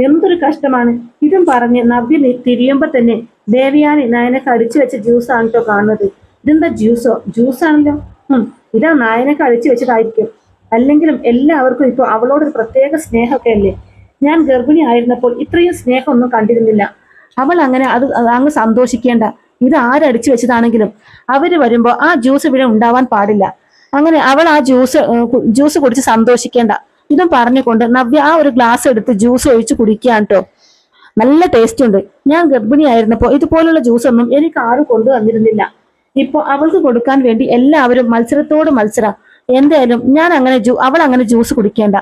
എന്തൊരു കഷ്ടമാണ്. ഇതും പറഞ്ഞ് നവ്യ തിരിയുമ്പോ തന്നെ ദേവിയാനി നയനൊക്കെ അടിച്ചു വെച്ച ജ്യൂസാണ് കേട്ടോ കാണുന്നത്. ഇതെന്താ ജ്യൂസോ ജ്യൂസാണല്ലോ ഇതാ നായനെ കഴിച്ചു വെച്ചതായിരിക്കും. അല്ലെങ്കിലും എല്ലാവർക്കും ഇപ്പൊ അവളോട് ഒരു പ്രത്യേക സ്നേഹമൊക്കെ അല്ലേ? ഞാൻ ഗർഭിണി ആയിരുന്നപ്പോൾ ഇത്രയും സ്നേഹമൊന്നും കണ്ടിരുന്നില്ല. അവൾ അങ്ങനെ അത് അങ്ങ് സന്തോഷിക്കേണ്ട. ഇത് ആരടിച്ചു വെച്ചതാണെങ്കിലും അവർ വരുമ്പോൾ ആ ജ്യൂസ് ഇവിടെ ഉണ്ടാവാൻ പാടില്ല. അങ്ങനെ അവൾ ആ ജ്യൂസ് ജ്യൂസ് കുടിച്ച് സന്തോഷിക്കേണ്ട. ഇതും പറഞ്ഞുകൊണ്ട് നവ്യ ആ ഒരു ഗ്ലാസ് എടുത്ത് ജ്യൂസ് ഒഴിച്ച് കുടിക്കുകയാണ് കേട്ടോ നല്ല ടേസ്റ്റ് ഉണ്ട്. ഞാൻ ഗർഭിണിയായിരുന്നപ്പോൾ ഇതുപോലുള്ള ജ്യൂസ് ഒന്നും എനിക്ക് ആരും കൊണ്ടുവന്നിരുന്നില്ല. ഇപ്പൊ അവൾക്ക് കൊടുക്കാൻ വേണ്ടി എല്ലാവരും മത്സരത്തോട് മത്സര. എന്തായാലും ഞാൻ അങ്ങനെ ജ്യൂ അവൾ അങ്ങനെ ജ്യൂസ് കുടിക്കേണ്ട.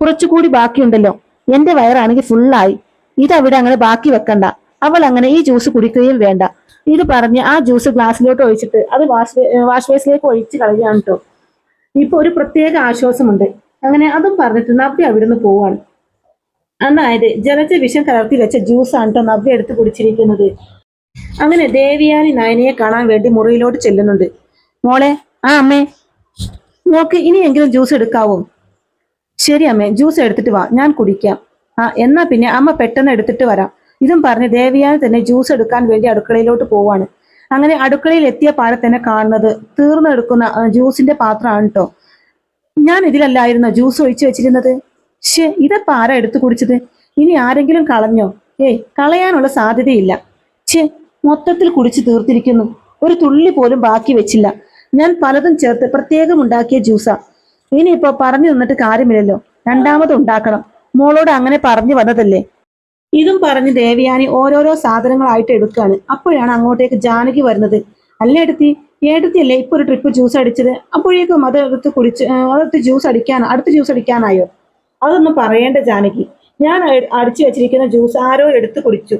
കുറച്ചുകൂടി ബാക്കിയുണ്ടല്ലോ. എന്റെ വയറാണെങ്കിൽ ഫുള്ളായി ഇതവിടെ അങ്ങനെ ബാക്കി വെക്കണ്ട. അവൾ അങ്ങനെ ഈ ജ്യൂസ് കുടിക്കുകയും വേണ്ട. ഇത് പറഞ്ഞ് ആ ജ്യൂസ് ഗ്ലാസ്സിലോട്ട് ഒഴിച്ചിട്ട് അത് വാഷ് വാഷ് ബേസിലേക്ക് ഒഴിച്ച് കളയുകയാണ് കേട്ടോ ഇപ്പൊ ഒരു പ്രത്യേക ആശ്വാസമുണ്ട്. അങ്ങനെ അതും പറഞ്ഞിട്ട് നവ്യ നിന്ന് പോവാണ്. അതായത് ജലജ വിഷം കലർത്തി വെച്ച ജ്യൂസാണ് കേട്ടോ നവ്യ എടുത്ത് കുടിച്ചിരിക്കുന്നത്. അങ്ങനെ ദേവിയാനി നയനയെ കാണാൻ വേണ്ടി മുറിയിലോട്ട് ചെല്ലുന്നുണ്ട്. മോളെ ആ അമ്മേ നോക്ക് ഇനിയെങ്കിലും ജ്യൂസ് എടുക്കാവോ? ശരി അമ്മേ ജ്യൂസ് എടുത്തിട്ട് വാ ഞാൻ കുടിക്കാം. ആ എന്നാ പിന്നെ അമ്മ പെട്ടെന്ന് എടുത്തിട്ട് വരാം. ഇതും പറഞ്ഞ് ദേവിയാനി തന്നെ ജ്യൂസ് എടുക്കാൻ വേണ്ടി അടുക്കളയിലോട്ട് പോവാണ്. അങ്ങനെ അടുക്കളയിൽ എത്തിയ പാര തന്നെ കാണുന്നത് തീർന്നെടുക്കുന്ന ജ്യൂസിന്റെ പാത്രമാണ് കേട്ടോ ഞാൻ ഇതിലല്ലായിരുന്നോ ജ്യൂസ് ഒഴിച്ചു വെച്ചിരുന്നത്? ഷേ ഇതപ്പോ ആരാ എടുത്തു കുടിച്ചത്. ഇനി ആരെങ്കിലും കളഞ്ഞോ? ഏയ് കളയാനുള്ള സാധ്യതയില്ല. ഛേ മൊത്തത്തിൽ കുടിച്ചു തീർത്തിരിക്കുന്നു. ഒരു തുള്ളി പോലും ബാക്കി വെച്ചില്ല. ഞാൻ പലതും ചേർത്ത് പ്രത്യേകം ഉണ്ടാക്കിയ ജ്യൂസാ. ഇനിയിപ്പോ പറഞ്ഞു നിന്നിട്ട് കാര്യമില്ലല്ലോ. രണ്ടാമത് ഉണ്ടാക്കണം. മോളോട് അങ്ങനെ പറഞ്ഞു വന്നതല്ലേ? ഇതും പറഞ്ഞ് ദേവയാനി ഓരോരോ സാധനങ്ങളായിട്ട് എടുക്കുകയാണ് അപ്പോഴാണ് അങ്ങോട്ടേക്ക് ജാനകി വരുന്നത്. അല്ല എടുത്തി? ഏടത്തിയല്ലേ ഇപ്പൊ ഒരു ട്രിപ്പ് ജ്യൂസ് അടിച്ചത്? അപ്പോഴേക്കും അത് എടുത്ത് കുടിച്ച് അതെടുത്ത് ജ്യൂസ് അടിക്കാൻ അടുത്ത ജ്യൂസ് അടിക്കാനായോ? അതൊന്നും പറയേണ്ട ജാനകി. ഞാൻ അടിച്ചു വെച്ചിരിക്കുന്ന ജ്യൂസ് ആരോ എടുത്ത് കുടിച്ചു.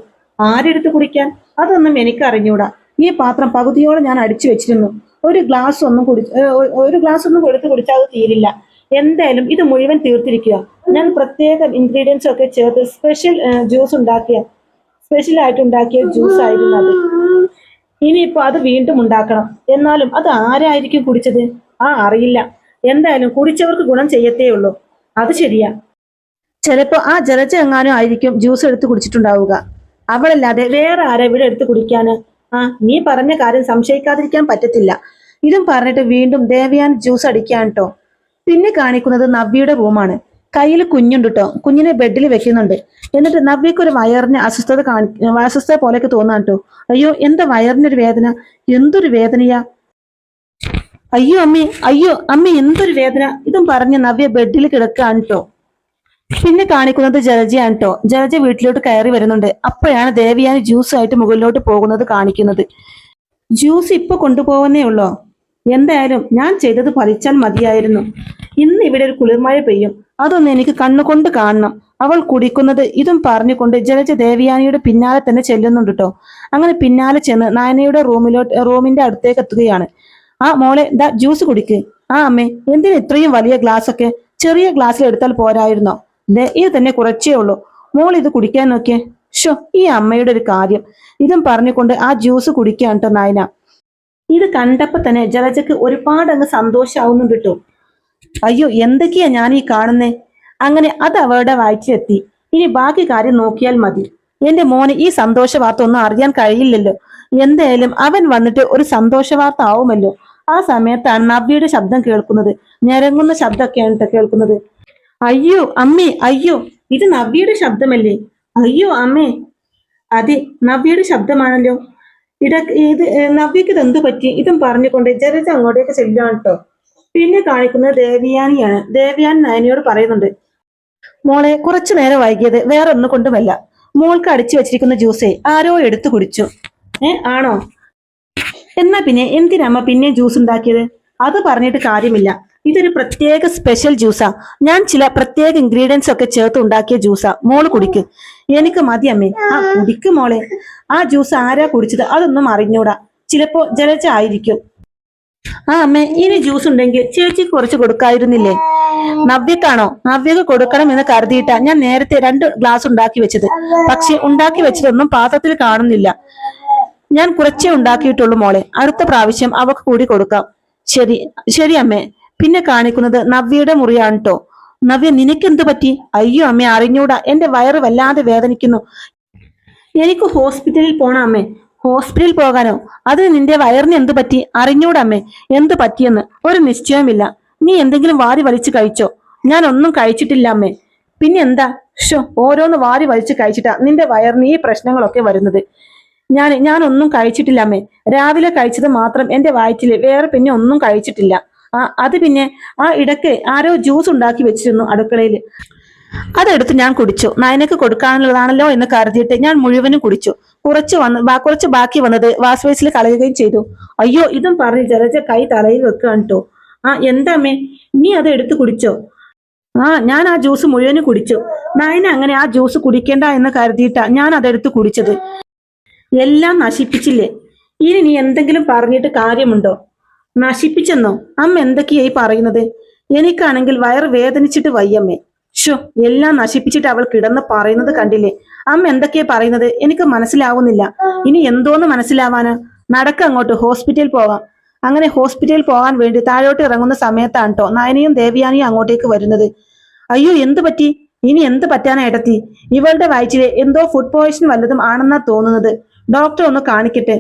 ആരെടുത്ത് കുടിക്കാൻ? അതൊന്നും എനിക്ക് അറിഞ്ഞൂടാ ഈ പാത്രം പകുതിയോളം ഞാൻ അടിച്ചു വെച്ചിരുന്നു. ഒരു ഗ്ലാസ് ഒന്നും കുടി ഒരു ഗ്ലാസ് ഒന്നും കൊടുത്ത് കുടിച്ചാൽ അത് തീരില്ല. എന്തായാലും ഇത് മുഴുവൻ തീർത്തിരിക്കുക. ഞാൻ പ്രത്യേക ഇൻഗ്രീഡിയൻസ് ഒക്കെ ചേർത്ത് സ്പെഷ്യൽ ജ്യൂസ് ഉണ്ടാക്കിയ സ്പെഷ്യൽ ആയിട്ട് ഉണ്ടാക്കിയ ജ്യൂസ് ആയിരുന്നു അത്. ഇനിയിപ്പോ അത് വീണ്ടും ഉണ്ടാക്കണം. എന്നാലും അത് ആരായിരിക്കും കുടിച്ചത്? ആ അറിയില്ല. എന്തായാലും കുടിച്ചവർക്ക് ഗുണം ചെയ്യത്തേ ഉള്ളൂ. അത് ശരിയാ. ചിലപ്പോ ആ ജലജ എങ്ങാനും ആയിരിക്കും ജ്യൂസ് എടുത്ത് കുടിച്ചിട്ടുണ്ടാവുക. അവളല്ലാതെ വേറെ ആരെ ഇവിടെ എടുത്ത് കുടിക്കാന്? ആ നീ പറഞ്ഞ കാര്യം സംശയിക്കാതിരിക്കാൻ പറ്റത്തില്ല. ഇതും പറഞ്ഞിട്ട് വീണ്ടും ദേവയാൻ ജ്യൂസ് അടിക്കാൻ കേട്ടോ പിന്നെ കാണിക്കുന്നത് നവ്യയുടെ റൂമാണ്. കയ്യിൽ കുഞ്ഞുണ്ട് കേട്ടോ കുഞ്ഞിനെ ബെഡിൽ വെക്കുന്നുണ്ട്. എന്നിട്ട് നവ്യക്ക് ഒരു വയറിന് അസ്വസ്ഥത കാണി അസ്വസ്ഥത പോലെയൊക്കെ തോന്നാൻ കേട്ടോ അയ്യോ എന്താ വയറിനൊരു വേദന? എന്തൊരു വേദനയാ? അയ്യോ അമ്മേ അയ്യോ അമ്മേ എന്തൊരു വേദന? ഇതും പറഞ്ഞ് നവ്യ ബെഡിൽ കിടക്കാൻ കേട്ടോ പിന്നെ കാണിക്കുന്നത് ജലജയാണ് കേട്ടോ ജലജ വീട്ടിലോട്ട് കയറി വരുന്നുണ്ട്. അപ്പോഴാണ് ദേവിയാൻ ജ്യൂസ് ആയിട്ട് മുകളിലോട്ട് പോകുന്നത് കാണിക്കുന്നത്. ജ്യൂസ് ഇപ്പൊ കൊണ്ടുപോകുന്നേ ഉള്ളോ? എന്തായാലും ഞാൻ ചെയ്തത് ഫലിച്ചാൽ മതിയായിരുന്നു. ഇന്ന് ഇവിടെ ഒരു കുളിർമഴ പെയ്യും. അതൊന്ന് എനിക്ക് കണ്ണുകൊണ്ട് കാണണം. അവൾ കുടിക്കുന്നത് ഇതും പറഞ്ഞുകൊണ്ട് ജലജ ദേവിയാനിയുടെ പിന്നാലെ തന്നെ ചെല്ലുന്നുണ്ട് കേട്ടോ അങ്ങനെ പിന്നാലെ ചെന്ന് നയനയുടെ റൂമിലോട്ട് റൂമിന്റെ അടുത്തേക്ക് എത്തുകയാണ്. ആ മോളെ ദാ ജ്യൂസ് കുടിക്ക്. ആ അമ്മേ എന്തിനാ ഇത്രയും വലിയ ഗ്ലാസ് ഒക്കെ ചെറിയ ഗ്ലാസ്സിൽ എടുത്താൽ പോരായിരുന്നോ? ഇത് തന്നെ കുറച്ചേ ഉള്ളൂ. മോൾ ഇത് കുടിക്കാൻ നോക്കിയേ. ഷോ ഈ അമ്മയുടെ ഒരു കാര്യം. ഇതും പറഞ്ഞുകൊണ്ട് ആ ജ്യൂസ് കുടിക്കാൻ കേട്ടോ നായന. ഇത് കണ്ടപ്പോ തന്നെ ജലജക്ക് ഒരുപാട് അങ്ങ് സന്തോഷമാവുന്നു കിട്ടും. അയ്യോ എന്തൊക്കെയാ ഞാൻ ഈ കാണുന്നേ? അങ്ങനെ അത് അവളുടെ വയറ്റിലെത്തി. ഇനി ബാക്കി കാര്യം നോക്കിയാൽ മതി. എന്റെ മോനെ ഈ സന്തോഷ വാർത്ത ഒന്നും അറിയാൻ കഴിയില്ലല്ലോ. എന്തായാലും അവൻ വന്നിട്ട് ഒരു സന്തോഷ വാർത്ത ആവുമല്ലോ. ആ സമയത്താണ് നവ്യയുടെ ശബ്ദം കേൾക്കുന്നത്. ഞരങ്ങുന്ന ശബ്ദമൊക്കെയാണ് കേൾക്കുന്നത്. അയ്യോ അമ്മേ അയ്യോ ഇത് നവ്യയുടെ ശബ്ദമല്ലേ? അയ്യോ അമ്മേ. അതെ നവ്യയുടെ ശബ്ദമാണല്ലോ. ഇട ഇത് നവ്യക്ക് ഇത് എന്ത് പറ്റി? ഇതും പറഞ്ഞുകൊണ്ട് ജലജ അങ്ങോട്ടേക്ക് ചെല്ലുകയാണ് കേട്ടോ പിന്നെ കാണിക്കുന്നത് ദേവിയാനിയാണ്. ദേവിയാൻ നയനയോട് പറയുന്നുണ്ട് മോളെ കുറച്ചു നേരം വൈകിയത് വേറെ ഒന്നും കൊണ്ടുമല്ല. മോൾക്ക് അടിച്ചു വെച്ചിരിക്കുന്ന ജ്യൂസേ ആരോ എടുത്തു കുടിച്ചു. ഏ ആണോ? എന്നാ പിന്നെ എന്തിനമ്മ പിന്നെ ജ്യൂസ് ഉണ്ടാക്കിയത്? അത് പറഞ്ഞിട്ട് കാര്യമില്ല. ഇതൊരു പ്രത്യേക സ്പെഷ്യൽ ജ്യൂസാ ഞാൻ ചില പ്രത്യേക ഇൻഗ്രീഡിയൻസ് ഒക്കെ ചേർത്ത് ഉണ്ടാക്കിയ ജ്യൂസാ മോൾ കുടിക്ക്. എനിക്ക് മതി അമ്മേ. ആ കുടിക്ക് മോളെ. ആ ജ്യൂസ് ആരാ കുടിച്ചത്? അതൊന്നും അറിഞ്ഞൂടാ. ചിലപ്പോ ജലച്ച ആയിരിക്കും. ആ അമ്മേ ഇനി ജ്യൂസ് ഉണ്ടെങ്കിൽ ചേച്ചി കുറച്ച് കൊടുക്കായിരുന്നില്ലേ നവ്യക്കാണോ? നവ്യക്ക് കൊടുക്കണം എന്ന് കരുതിയിട്ടാ ഞാൻ നേരത്തെ രണ്ട് ഗ്ലാസ് ഉണ്ടാക്കി വെച്ചത്. പക്ഷെ ഉണ്ടാക്കി വെച്ചതൊന്നും പാത്രത്തിൽ കാണുന്നില്ല. ഞാൻ കുറച്ചേ ഉണ്ടാക്കിയിട്ടുള്ളൂ മോളെ. അടുത്ത പ്രാവശ്യം അവക്ക് കൂടി കൊടുക്കാം. ശരി ശരി അമ്മേ. പിന്നെ കാണിക്കുന്നത് നവ്യയുടെ മുറിയാണ് കേട്ടോ നവ്യ നിനക്കെന്ത് പറ്റി? അയ്യോ അമ്മ അറിഞ്ഞൂടാ. എന്റെ വയറ് വല്ലാതെ വേദനിക്കുന്നു. എനിക്ക് ഹോസ്പിറ്റലിൽ പോണം അമ്മേ. ഹോസ്പിറ്റലിൽ പോകാനോ? അതിന് നിന്റെ വയറിന് എന്ത് പറ്റി? അറിഞ്ഞൂടമ്മേ എന്ത് പറ്റിയെന്ന്? ഒരു നിശ്ചയമില്ല നീ എന്തെങ്കിലും വാരി വലിച്ചു കഴിച്ചോ? ഞാൻ ഒന്നും കഴിച്ചിട്ടില്ല അമ്മേ. പിന്നെ എന്താ? ഷോ ഓരോന്ന് വാരി വലിച്ചു കഴിച്ചിട്ടാ നിന്റെ വയറിന് ഈ പ്രശ്നങ്ങളൊക്കെ വരുന്നത്. ഞാൻ ഞാനൊന്നും കഴിച്ചിട്ടില്ല അമ്മേ. രാവിലെ കഴിച്ചത് മാത്രം എന്റെ വയറ്റിൽ വേറെ പിന്നെ ഒന്നും കഴിച്ചിട്ടില്ല. ആ അത് പിന്നെ ആ ഇടയ്ക്ക് ആരോ ജ്യൂസ് ഉണ്ടാക്കി വെച്ചിരുന്നു അടുക്കളയിൽ അതെടുത്ത് ഞാൻ കുടിച്ചു. നയനക്ക് കൊടുക്കാനുള്ളതാണല്ലോ എന്ന് കരുതിയിട്ട് ഞാൻ മുഴുവനും കുടിച്ചു. കുറച്ച് വന്ന് കുറച്ച് ബാക്കി വന്നത് വാഷ് കളയുകയും ചെയ്തു. അയ്യോ ഇതും പറഞ്ഞ് ജലജ കൈ തലയിൽ വെക്കുകയാണ് കേട്ടോ ആ എന്താ അമ്മേ? നീ അത് എടുത്ത് കുടിച്ചോ? ആ ഞാൻ ആ ജ്യൂസ് മുഴുവനും കുടിച്ചു. നയന അങ്ങനെ ആ ജ്യൂസ് കുടിക്കേണ്ട എന്ന് കരുതിയിട്ടാ ഞാൻ അതെടുത്ത് കുടിച്ചത്. എല്ലാം നശിപ്പിച്ചില്ലേ? ഇനി നീ എന്തെങ്കിലും പറഞ്ഞിട്ട് കാര്യമുണ്ടോ? നശിപ്പിച്ചെന്നോ? അമ്മ എന്തൊക്കെയായി പറയുന്നത്? എനിക്കാണെങ്കിൽ വയർ വേദനിച്ചിട്ട് വയ്യമ്മേ. ഷോ എല്ലാം നശിപ്പിച്ചിട്ട് അവൾ കിടന്ന് പറയുന്നത് കണ്ടില്ലേ? അമ്മ എന്തൊക്കെയാ പറയുന്നത്? എനിക്ക് മനസ്സിലാവുന്നില്ല. ഇനി എന്തോന്ന് മനസ്സിലാവാനാ? നടക്ക അങ്ങോട്ട് ഹോസ്പിറ്റലിൽ പോവാം. അങ്ങനെ ഹോസ്പിറ്റലിൽ പോകാൻ വേണ്ടി താഴോട്ട് ഇറങ്ങുന്ന സമയത്താണ് കേട്ടോ നയനയും ദേവിയാനിയും അങ്ങോട്ടേക്ക് വരുന്നത്. അയ്യോ എന്ത് പറ്റി? ഇനി എന്ത് പറ്റാനാ ഇടത്തി ഇവളുടെ വയറ്റിലെ എന്തോ ഫുഡ് പോയിസൺ വല്ലതും ആണെന്നാ തോന്നുന്നത്. ഡോക്ടർ ഒന്ന് കാണിക്കട്ടെ.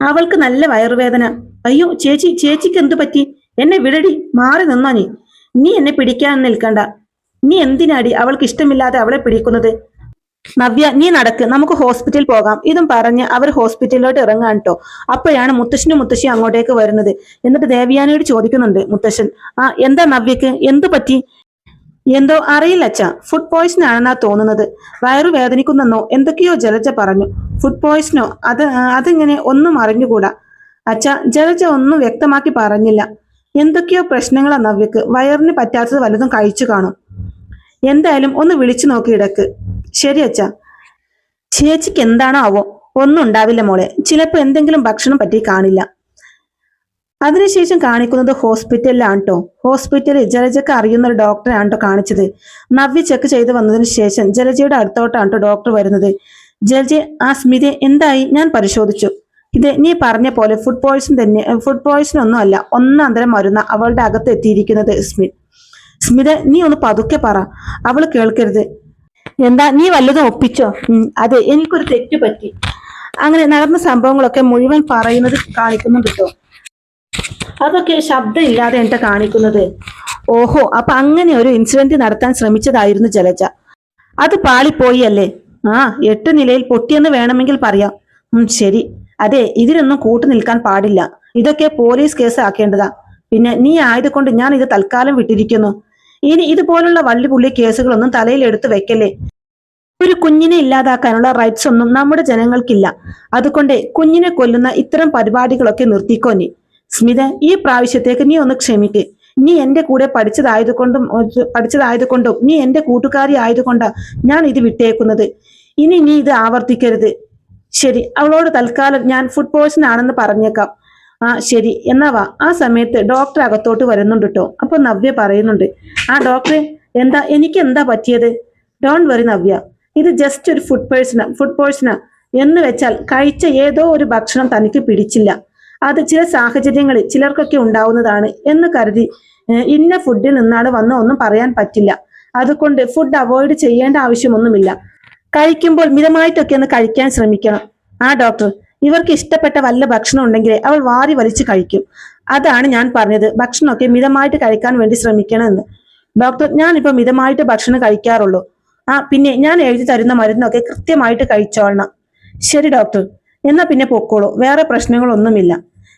അവൾക്ക് നല്ല വയറുവേദന. അയ്യോ ചേച്ചി ചേച്ചിക്ക് എന്തു പറ്റി? എന്നെ വിടടി മാറി നിന്നോ നീ. നീ എന്നെ പിടിക്കാൻ നിൽക്കണ്ട. നീ എന്തിനാടി അവൾക്ക് ഇഷ്ടമില്ലാതെ അവളെ പിടിക്കുന്നത്? നവ്യ നീ നടക്ക്. നമുക്ക് ഹോസ്പിറ്റലിൽ പോകാം. ഇതും പറഞ്ഞ് അവർ ഹോസ്പിറ്റലിലോട്ട് ഇറങ്ങാൻ കേട്ടോ അപ്പോഴാണ് മുത്തശ്ശനും മുത്തശ്ശിയും അങ്ങോട്ടേക്ക് വരുന്നത്. എന്നിട്ട് ദേവിയാനോട് ചോദിക്കുന്നുണ്ട് മുത്തശ്ശൻ. ആ എന്താ നവ്യക്ക്? എന്തു പറ്റി? എന്തോ അറിയില്ല അച്ഛ. ഫുഡ് പോയ്സൺ ആണെന്നാ തോന്നുന്നത്. വയറു വേദനിക്കുന്നെന്നോ എന്തൊക്കെയോ ജലജ പറഞ്ഞു. ഫുഡ് പോയ്സണോ അത് അതിങ്ങനെ ഒന്നും അറിഞ്ഞുകൂടാ. അച്ഛ ജലജ ഒന്നും വ്യക്തമാക്കി പറഞ്ഞില്ല. എന്തൊക്കെയോ പ്രശ്നങ്ങളാ നവ്യക്ക്. വയറിന് പറ്റാത്തത് വല്ലതും കഴിച്ചു കാണും. എന്തായാലും ഒന്ന് വിളിച്ചു നോക്കി ഇടയ്ക്ക്. ശരി അച്ഛ. ചേച്ചിക്ക് എന്താണോ ആവോ ഒന്നും ഉണ്ടാവില്ല മോളെ. ചിലപ്പോ എന്തെങ്കിലും ഭക്ഷണം പറ്റി കാണില്ല. അതിനുശേഷം കാണിക്കുന്നത് ഹോസ്പിറ്റലിലാണ് കേട്ടോ ഹോസ്പിറ്റലിൽ ജലജക്ക് അറിയുന്ന ഒരു ഡോക്ടറാണ് കേട്ടോ കാണിച്ചത്. നവ്യ ചെക്ക് ചെയ്ത് വന്നതിന് ശേഷം ജലജയുടെ അടുത്തോട്ടാണ് കേട്ടോ ഡോക്ടർ വരുന്നത്. ജലജ ആ സ്മിത എന്തായി? ഞാൻ പരിശോധിച്ചു. ഇത് നീ പറഞ്ഞ പോലെ ഫുഡ് പോയ്സൺ തന്നെ ഫുഡ് പോയ്സൺ ഒന്നും അല്ല ഒന്നാം തരം മരുന്ന അവളുടെ അകത്ത് എത്തിയിരിക്കുന്നത് സ്മിത് സ്മിത നീ ഒന്ന് പതുക്കെ പറ. അവൾ കേൾക്കരുത്. എന്താ നീ വല്ലതും ഒപ്പിച്ചോ? അതെ എനിക്കൊരു തെറ്റ് പറ്റി. അങ്ങനെ നടന്ന സംഭവങ്ങളൊക്കെ മുഴുവൻ പറയുന്നത് കാണിക്കുന്നുണ്ട് കേട്ടോ അതൊക്കെ ശബ്ദം ഇല്ലാതെ എന്താ കാണിക്കുന്നത്. ഓഹോ അപ്പൊ അങ്ങനെ ഒരു ഇൻസിഡന്റ് നടത്താൻ ശ്രമിച്ചതായിരുന്നു ജലജ. അത് പാളിപ്പോയി അല്ലേ ആ എട്ട് നിലയിൽ പൊട്ടിയെന്ന് വേണമെങ്കിൽ പറയാം. ഉം ശരി. അതെ ഇതിനൊന്നും കൂട്ടു നിൽക്കാൻ പാടില്ല. ഇതൊക്കെ പോലീസ് കേസ് ആക്കേണ്ടതാ. പിന്നെ നീ ആയതുകൊണ്ട് ഞാൻ ഇത് തൽക്കാലം വിട്ടിരിക്കുന്നു. ഇനി ഇതുപോലുള്ള വള്ളിപുള്ളി കേസുകളൊന്നും തലയിൽ എടുത്തു വെക്കല്ലേ? ഒരു കുഞ്ഞിനെ ഇല്ലാതാക്കാനുള്ള റൈറ്റ്സ് ഒന്നും നമ്മുടെ ജനങ്ങൾക്കില്ല. അതുകൊണ്ട് കുഞ്ഞിനെ കൊല്ലുന്ന ഇത്തരം പരിപാടികളൊക്കെ നിർത്തിക്കോ നീ. സ്മിത ഈ പ്രാവശ്യത്തേക്ക് നീ ഒന്ന് ക്ഷമിക്ക്. നീ എന്റെ കൂടെ പഠിച്ചതായതുകൊണ്ടും പഠിച്ചതായതുകൊണ്ടും നീ എന്റെ കൂട്ടുകാരി ആയതുകൊണ്ടാ ഞാൻ ഇത് വിട്ടേക്കുന്നത്. ഇനി നീ ഇത് ആവർത്തിക്കരുത്. ശരി അവളോട് തൽക്കാലം ഞാൻ ഫുഡ് പോയ്സൺ ആണെന്ന് പറഞ്ഞേക്കാം. ആ ശരി എന്നാ വാ. ആ സമയത്ത് ഡോക്ടർ അകത്തോട്ട് വരുന്നുണ്ട് കേട്ടോ അപ്പൊ നവ്യ പറയുന്നുണ്ട് ആ ഡോക്ടറെ എന്താ എനിക്ക് എന്താ പറ്റിയത്? Don't worry Navya. ഇത് ജസ്റ്റ് ഒരു ഫുഡ് പേഴ്സണ ഫുഡ് പോയ്സണ എന്ന് വെച്ചാൽ കഴിച്ച ഏതോ ഒരു ഭക്ഷണം തനിക്ക് പിടിച്ചില്ല. അത് ചില സാഹചര്യങ്ങളിൽ ചിലർക്കൊക്കെ ഉണ്ടാവുന്നതാണ് എന്ന് കരുതി ഇന്ന ഫുഡിൽ നിന്നാണ് വന്ന ഒന്നും പറയാൻ പറ്റില്ല. അതുകൊണ്ട് ഫുഡ് അവോയ്ഡ് ചെയ്യേണ്ട ആവശ്യമൊന്നുമില്ല. കഴിക്കുമ്പോൾ മിതമായിട്ടൊക്കെ ഒന്ന് കഴിക്കാൻ ശ്രമിക്കണം. ആ ഡോക്ടർ ഇവർക്ക് ഇഷ്ടപ്പെട്ട വല്ല ഭക്ഷണം ഉണ്ടെങ്കിൽ അവൾ വാരി വലിച്ചു കഴിക്കും. അതാണ് ഞാൻ പറഞ്ഞത്. ഭക്ഷണമൊക്കെ മിതമായിട്ട് കഴിക്കാൻ വേണ്ടി ശ്രമിക്കണമെന്ന്. ഡോക്ടർ ഞാനിപ്പോൾ മിതമായിട്ട് ഭക്ഷണം കഴിക്കാറുള്ളൂ. ആ പിന്നെ ഞാൻ എഴുതി തരുന്ന മരുന്നൊക്കെ കൃത്യമായിട്ട് കഴിച്ചോളണം. ശരി ഡോക്ടർ എന്നാ പിന്നെ പൊക്കോളൂ. വേറെ പ്രശ്നങ്ങളൊന്നുമില്ല.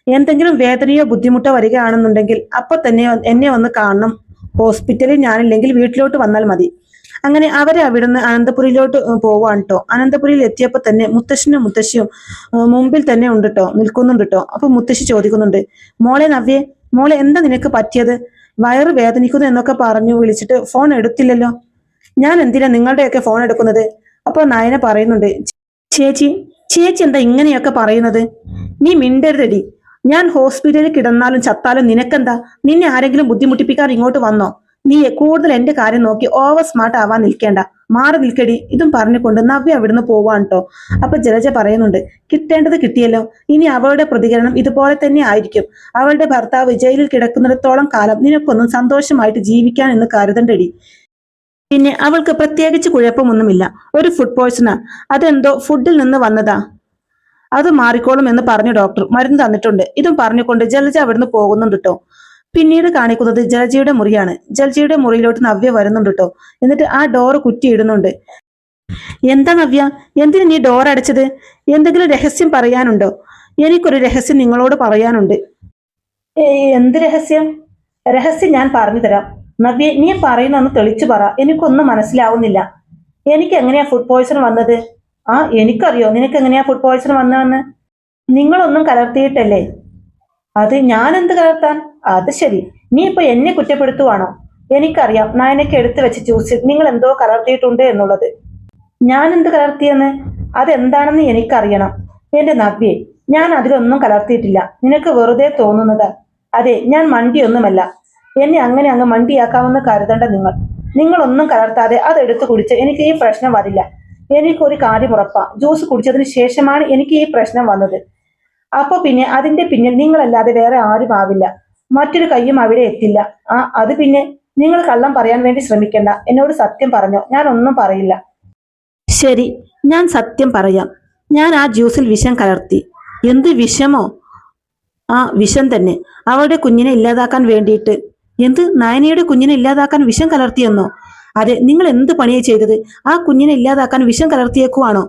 എന്തെങ്കിലും വേദനയോ ബുദ്ധിമുട്ടോ വരികയാണെന്നുണ്ടെങ്കിൽ അപ്പൊ തന്നെ എന്നെ ഒന്ന് കാണണം. ഹോസ്പിറ്റലിൽ ഞാനില്ലെങ്കിൽ വീട്ടിലോട്ട് വന്നാൽ മതി. അങ്ങനെ അവരെ അവിടുന്ന് അനന്തപുരിയിലോട്ട് പോവാണ് കേട്ടോ അനന്തപുരിയിൽ എത്തിയപ്പോൾ തന്നെ മുത്തശ്ശനും മുത്തശ്ശിയും മുമ്പിൽ തന്നെ ഉണ്ട് കേട്ടോ നിൽക്കുന്നുണ്ട് കേട്ടോ അപ്പൊ മുത്തശ്ശി ചോദിക്കുന്നുണ്ട് മോളെ നവ്യെ മോളെ എന്താ നിനക്ക് പറ്റിയത്? വയറ് വേദനിക്കുന്നു എന്നൊക്കെ പറഞ്ഞു വിളിച്ചിട്ട് ഫോൺ എടുത്തില്ലല്ലോ? ഞാൻ എന്തിനാ നിങ്ങളുടെയൊക്കെ ഫോൺ എടുക്കുന്നത്? അപ്പൊ നയന പറയുന്നുണ്ട് ചേച്ചി ചേച്ചി എന്താ ഇങ്ങനെയൊക്കെ പറയുന്നത്? നീ മിണ്ടരുതടി. ഞാൻ ഹോസ്പിറ്റലിൽ കിടന്നാലും ചത്താലും നിനക്കെന്താ? നിന്നെ ആരെങ്കിലും ബുദ്ധിമുട്ടിപ്പിക്കാൻ ഇങ്ങോട്ട് വന്നോ? നീ കൂടുതൽ എന്റെ കാര്യം നോക്കി ഓവർ സ്മാർട്ട് ആവാൻ നിൽക്കേണ്ട. മാറി നിൽക്കടി. ഇതും പറഞ്ഞുകൊണ്ട് നവ്യ അവിടുന്ന് പോവാൻ കേട്ടോ അപ്പൊ ജലജ പറയുന്നുണ്ട് കിട്ടേണ്ടത് കിട്ടിയല്ലോ. ഇനി അവളുടെ പ്രതികരണം ഇതുപോലെ തന്നെ ആയിരിക്കും. അവളുടെ ഭർത്താവ് ജയിലിൽ കിടക്കുന്നിടത്തോളം കാലം നിനക്കൊന്നും സന്തോഷമായിട്ട് ജീവിക്കാൻ എന്ന് കരുതണ്ടടി. പിന്നെ അവൾക്ക് പ്രത്യേകിച്ച് കുഴപ്പമൊന്നുമില്ല. ഒരു ഫുഡ് പോയ്സണാ അതെന്തോ ഫുഡിൽ നിന്ന് വന്നതാ. അത് മാറിക്കോളും എന്ന് പറഞ്ഞു ഡോക്ടർ മരുന്ന് തന്നിട്ടുണ്ട്. ഇതും പറഞ്ഞുകൊണ്ട് ജലജ അവിടുന്ന് പോകുന്നുണ്ട് കേട്ടോ പിന്നീട് കാണിക്കുന്നത് ജലജയുടെ മുറിയാണ്. ജലജയുടെ മുറിയിലോട്ട് നവ്യ വരുന്നുണ്ട് കേട്ടോ എന്നിട്ട് ആ ഡോറ് കുറ്റിയിടുന്നുണ്ട്. എന്താ നവ്യ? എന്തിനു നീ ഡോർ അടച്ചത്? എന്തെങ്കിലും രഹസ്യം പറയാനുണ്ടോ? എനിക്കൊരു രഹസ്യം നിങ്ങളോട് പറയാനുണ്ട്. എന്ത് രഹസ്യം? രഹസ്യം ഞാൻ പറഞ്ഞു തരാം. നവ്യ നീ പറയുന്നൊന്ന് തെളിച്ചു പറ. എനിക്കൊന്നും മനസ്സിലാവുന്നില്ല. എനിക്ക് എങ്ങനെയാ ഫുഡ് പോയ്സൺ വന്നത്? ആ എനിക്കറിയോ? നിനക്ക് എങ്ങനെയാ ഫുഡ് പോയ്സൺ വന്നതെന്ന്? നിങ്ങളൊന്നും കലർത്തിയിട്ടല്ലേ? അത് ഞാൻ എന്ത് കലർത്താൻ? അത് ശരി. നീ ഇപ്പൊ എന്നെ കുറ്റപ്പെടുത്തുവാണോ? എനിക്കറിയാം. നയനയ്ക്ക് എടുത്തു വെച്ച് ജ്യൂസിൽ നിങ്ങൾ എന്തോ കലർത്തിയിട്ടുണ്ട് എന്നുള്ളത്. ഞാൻ എന്ത് കലർത്തിയെന്ന്? അതെന്താണെന്ന് എനിക്കറിയണം. എന്റെ നവ്യെ ഞാൻ അതിലൊന്നും കലർത്തിയിട്ടില്ല. നിനക്ക് വെറുതെ തോന്നുന്നത്. അതെ ഞാൻ മണ്ടിയൊന്നുമല്ല. എന്നെ അങ്ങനെ അങ്ങ് മണ്ടിയാക്കാമെന്ന് കരുതേണ്ട നിങ്ങൾ. നിങ്ങളൊന്നും കലർത്താതെ അതെടുത്ത് കുടിച്ച് എനിക്ക് ഈ പ്രശ്നം വരില്ല. എനിക്കൊരു കാര്യം ഉറപ്പാ. ജ്യൂസ് കുടിച്ചതിന് ശേഷമാണ് എനിക്ക് ഈ പ്രശ്നം വന്നത്. അപ്പൊ പിന്നെ അതിന്റെ പിന്നിൽ നിങ്ങളല്ലാതെ വേറെ ആരും ആവില്ല. മറ്റൊരു കയ്യും അവിടെ എത്തില്ല. ആ അത് പിന്നെ നിങ്ങൾ കള്ളം പറയാൻ വേണ്ടി ശ്രമിക്കണ്ട. എന്നോട് സത്യം പറഞ്ഞോ? ഞാൻ ഒന്നും പറയില്ല. ശരി ഞാൻ സത്യം പറയാം. ഞാൻ ആ ജ്യൂസിൽ വിഷം കലർത്തി. എന്ത് വിഷമോ? ആ വിഷം തന്നെ. അവളുടെ കുഞ്ഞിനെ ഇല്ലാതാക്കാൻ വേണ്ടിയിട്ട്. എന്ത്? നയനയുടെ കുഞ്ഞിനെ ഇല്ലാതാക്കാൻ വിഷം കലർത്തിയെന്നോ? അതെ നിങ്ങൾ എന്ത് പണിയെ ചെയ്തത്? ആ കുഞ്ഞിനെ ഇല്ലാതാക്കാൻ വിഷം കലർത്തിയേക്കുവാണോ?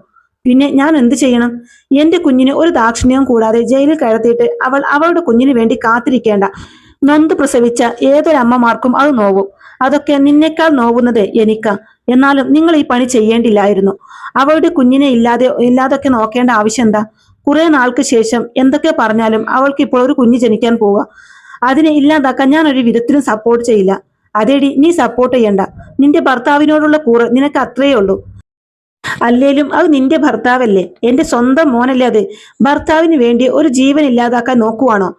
പിന്നെ ഞാൻ എന്ത് ചെയ്യണം? എന്റെ കുഞ്ഞിന് ഒരു ദാക്ഷിണ്യവും കൂടാതെ ജയിലിൽ കയർത്തിയിട്ട് അവൾ അവളുടെ കുഞ്ഞിന് വേണ്ടി കാത്തിരിക്കേണ്ട. നൊന്ത് പ്രസവിച്ച ഏതൊരമ്മമാർക്കും അത് നോവും. അതൊക്കെ നിന്നേക്കാൾ നോവുന്നത് എനിക്കാ. എന്നാലും നിങ്ങൾ ഈ പണി ചെയ്യേണ്ടില്ലായിരുന്നു. അവളുടെ കുഞ്ഞിനെ ഇല്ലാതെ ഇല്ലാതൊക്കെ നോക്കേണ്ട ആവശ്യം എന്താ? കുറെ നാൾക്ക് ശേഷം എന്തൊക്കെ പറഞ്ഞാലും അവൾക്ക് ഇപ്പോൾ ഒരു കുഞ്ഞ് ജനിക്കാൻ പോവുക അതിനെ ഇല്ലാതാക്കാൻ ഞാൻ ഒരു വിധത്തിലും സപ്പോർട്ട് ചെയ്യില്ല. അതേടി നീ സപ്പോർട്ട് ചെയ്യണ്ട. നിന്റെ ഭർത്താവിനോടുള്ള കൂറ് നിനക്ക് അത്രയേ ഉള്ളൂ. അല്ലേലും അത് നിന്റെ ഭർത്താവല്ലേ? എന്റെ സ്വന്തം മോനല്ലേ അത്? ഭർത്താവിന് വേണ്ടി ഒരു ജീവൻ ഇല്ലാതാക്കാൻ നോക്കുവാണോ?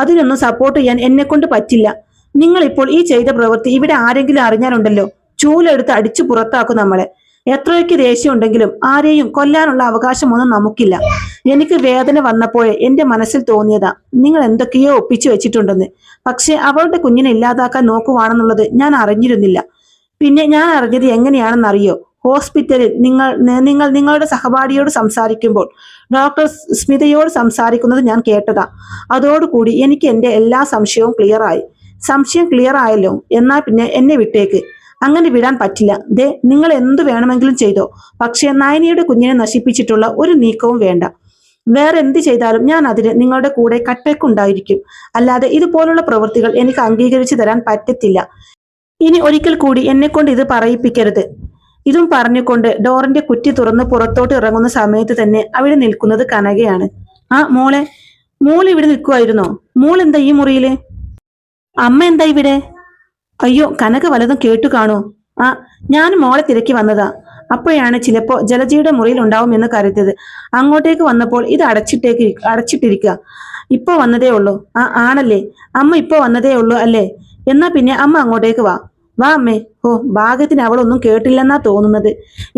അതിനൊന്നും സപ്പോർട്ട് ചെയ്യാൻ എന്നെ കൊണ്ട് പറ്റില്ല. നിങ്ങൾ ഇപ്പോൾ ഈ ചെയ്ത പ്രവൃത്തി ഇവിടെ ആരെങ്കിലും അറിഞ്ഞാലുണ്ടല്ലോ. ചൂലെടുത്ത് അടിച്ചു പുറത്താക്കും നമ്മളെ. എത്രയൊക്കെ ദേഷ്യം ഉണ്ടെങ്കിലും ആരെയും കൊല്ലാനുള്ള അവകാശമൊന്നും നമുക്കില്ല. എനിക്ക് വേദന വന്നപ്പോഴേ എന്റെ മനസ്സിൽ തോന്നിയതാ നിങ്ങൾ എന്തൊക്കെയോ ഒപ്പിച്ചു വെച്ചിട്ടുണ്ടെന്ന്. പക്ഷെ അവളുടെ കുഞ്ഞിനെ ഇല്ലാതാക്കാൻ നോക്കുവാണെന്നുള്ളത് ഞാൻ അറിഞ്ഞിരുന്നില്ല. പിന്നെ ഞാൻ അറിഞ്ഞത് എങ്ങനെയാണെന്നറിയോ? ഹോസ്പിറ്റലിൽ നിങ്ങൾ നിങ്ങൾ നിങ്ങളുടെ സഹപാഠിയോട് സംസാരിക്കുമ്പോൾ ഡോക്ടർ സ്മിതയോട് സംസാരിക്കുന്നത് ഞാൻ കേട്ടതാ. അതോടുകൂടി എനിക്ക് എന്റെ എല്ലാ സംശയവും ക്ലിയറായി. സംശയം ക്ലിയർ ആയല്ലോ എന്നാൽ പിന്നെ എന്നെ വിട്ടേക്ക്. അങ്ങനെ വിടാൻ പറ്റില്ല. ദേ നിങ്ങൾ എന്തു വേണമെങ്കിലും ചെയ്തോ. പക്ഷേ നയനിയുടെ കുഞ്ഞിനെ നശിപ്പിച്ചിട്ടുള്ള ഒരു നീക്കവും വേണ്ട. വേറെ എന്ത് ചെയ്താലും ഞാൻ അതിന് നിങ്ങളുടെ കൂടെ കട്ടേക്കുണ്ടായിരിക്കും. അല്ലാതെ ഇതുപോലുള്ള പ്രവൃത്തികൾ എനിക്ക് അംഗീകരിച്ചു തരാൻ പറ്റത്തില്ല. ഇനി ഒരിക്കൽ കൂടി എന്നെ കൊണ്ട് ഇത് പറയിപ്പിക്കരുത്. ഇതും പറഞ്ഞുകൊണ്ട് ഡോറിന്റെ കുറ്റി തുറന്ന് പുറത്തോട്ട് ഇറങ്ങുന്ന സമയത്ത് തന്നെ അവിടെ നിൽക്കുന്നത് കനകയാണ്. ആ മോളെ മോൾ ഇവിടെ നിൽക്കുമായിരുന്നോ മോൾ എന്താ ഈ മുറിയിൽ? അമ്മ എന്താ ഇവിടെ? അയ്യോ കനക വലതും കേട്ടു കാണൂ. ആ ഞാൻ മോളെ തിരക്കി വന്നതാ. അപ്പോഴാണ് ചിലപ്പോ ജലജയുടെ മുറിയിൽ ഉണ്ടാവുമെന്ന് കരുതിയത് അങ്ങോട്ടേക്ക് വന്നപ്പോൾ ഇത് അടച്ചിട്ടേക്ക് അടച്ചിട്ടിരിക്കുക ഇപ്പൊ വന്നതേ ഉള്ളൂ. ആ ആണല്ലേ? അമ്മ ഇപ്പൊ വന്നതേ ഉള്ളൂ അല്ലേ? എന്നാ പിന്നെ അമ്മ അങ്ങോട്ടേക്ക് വാ. വാ അമ്മേ. ഓ ഭാഗ്യത്തിന് അവളൊന്നും കേട്ടില്ലെന്നാ തോന്നുന്നത്.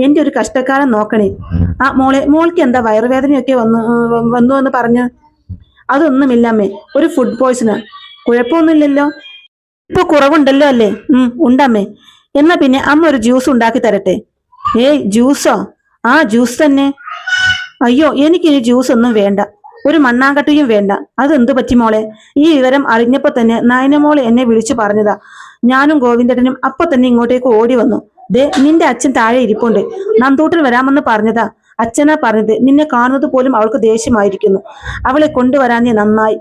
എന്റെ ഒരു കഷ്ടക്കാരൻ നോക്കണേ. ആ മോളെ മോൾക്ക് എന്താ വയറുവേദനയൊക്കെ വന്നു വന്നു എന്ന് പറഞ്ഞു? അതൊന്നുമില്ല അമ്മേ. ഒരു ഫുഡ് പോയ്സണ് കുഴപ്പമൊന്നുമില്ലല്ലോ. ഇപ്പൊ കുറവുണ്ടല്ലോ അല്ലേ? ഉം ഉണ്ടമ്മേ. എന്നാ പിന്നെ അമ്മ ഒരു ജ്യൂസ് ഉണ്ടാക്കി തരട്ടെ. ഏയ് ജ്യൂസോ? ആ ജ്യൂസ് തന്നെ. അയ്യോ എനിക്കിനി ജ്യൂസ് ഒന്നും വേണ്ട. ഒരു മണ്ണാങ്കട്ടിയും വേണ്ട. അതെന്തു പറ്റി മോളെ? ഈ വിവരം അറിഞ്ഞപ്പോ തന്നെ നയനമോളെ എന്നെ വിളിച്ചു പറഞ്ഞതാ. ഞാനും ഗോവിന്ദനും അപ്പൊ തന്നെ ഇങ്ങോട്ടേക്ക് ഓടി വന്നു. ദേ നിന്റെ അച്ഛൻ താഴെ ഇരിപ്പുണ്ട്. നന്തൂട്ടിൽ വരാമെന്ന് പറഞ്ഞതാ. അച്ഛനാ പറഞ്ഞത്. നിന്നെ കാണുന്നത് പോലും അവൾക്ക് ദേഷ്യമായിരിക്കുന്നു. അവളെ കൊണ്ടുവരാനേ നന്നായി.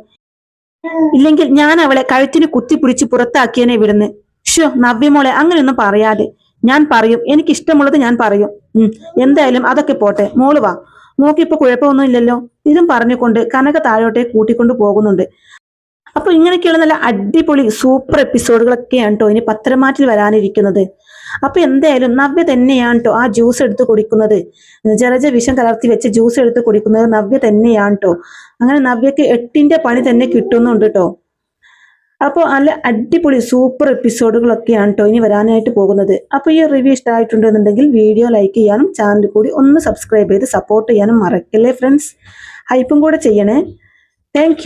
ഇല്ലെങ്കിൽ ഞാൻ അവളെ കഴുത്തിന് കുത്തിപ്പിടിച്ച് പുറത്താക്കിയനെ വിടുന്ന്. ഷോ നവ്യമോളെ അങ്ങനെയൊന്നും പറയാതെ. ഞാൻ പറയും എനിക്ക് ഇഷ്ടമുള്ളത് ഞാൻ പറയും. ഉം എന്തായാലും അതൊക്കെ പോട്ടെ. മോൾ വാ. മോക്കിപ്പോ കുഴപ്പമൊന്നും ഇല്ലല്ലോ. ഇതും പറഞ്ഞുകൊണ്ട് കനക താഴോട്ടെ കൂട്ടിക്കൊണ്ട് പോകുന്നുണ്ട്. അപ്പൊ ഇങ്ങനെയൊക്കെയുള്ള നല്ല അടിപൊളി സൂപ്പർ എപ്പിസോഡുകളൊക്കെയാണ് കേട്ടോ ഇനി പത്രമാറ്റിൽ വരാനിരിക്കുന്നത്. അപ്പൊ എന്തായാലും നവ്യ തന്നെയാണ് കേട്ടോ ആ ജ്യൂസ് എടുത്ത് കുടിക്കുന്നത്. ജലജ വിഷം കലർത്തി വെച്ച് ജ്യൂസ് എടുത്ത് കുടിക്കുന്നത് നവ്യ തന്നെയാണ് കേട്ടോ. അങ്ങനെ നവ്യക്ക് എട്ടിന്റെ പണി തന്നെ കിട്ടുന്നുണ്ട് കേട്ടോ അപ്പോൾ നല്ല അടിപൊളി സൂപ്പർ എപ്പിസോഡുകളൊക്കെയാണ് കേട്ടോ ഇനി വരാനായിട്ട് പോകുന്നത്. അപ്പോൾ ഈ റിവ്യൂ ഇഷ്ടമായിട്ടുണ്ടെന്നുണ്ടെങ്കിൽ വീഡിയോ ലൈക്ക് ചെയ്യാനും ചാനൽ കൂടി ഒന്ന് സബ്സ്ക്രൈബ് ചെയ്ത് സപ്പോർട്ട് ചെയ്യാനും മറക്കല്ലേ ഫ്രണ്ട്സ് ഹൈപ്പും കൂടെ ചെയ്യണേ. താങ്ക്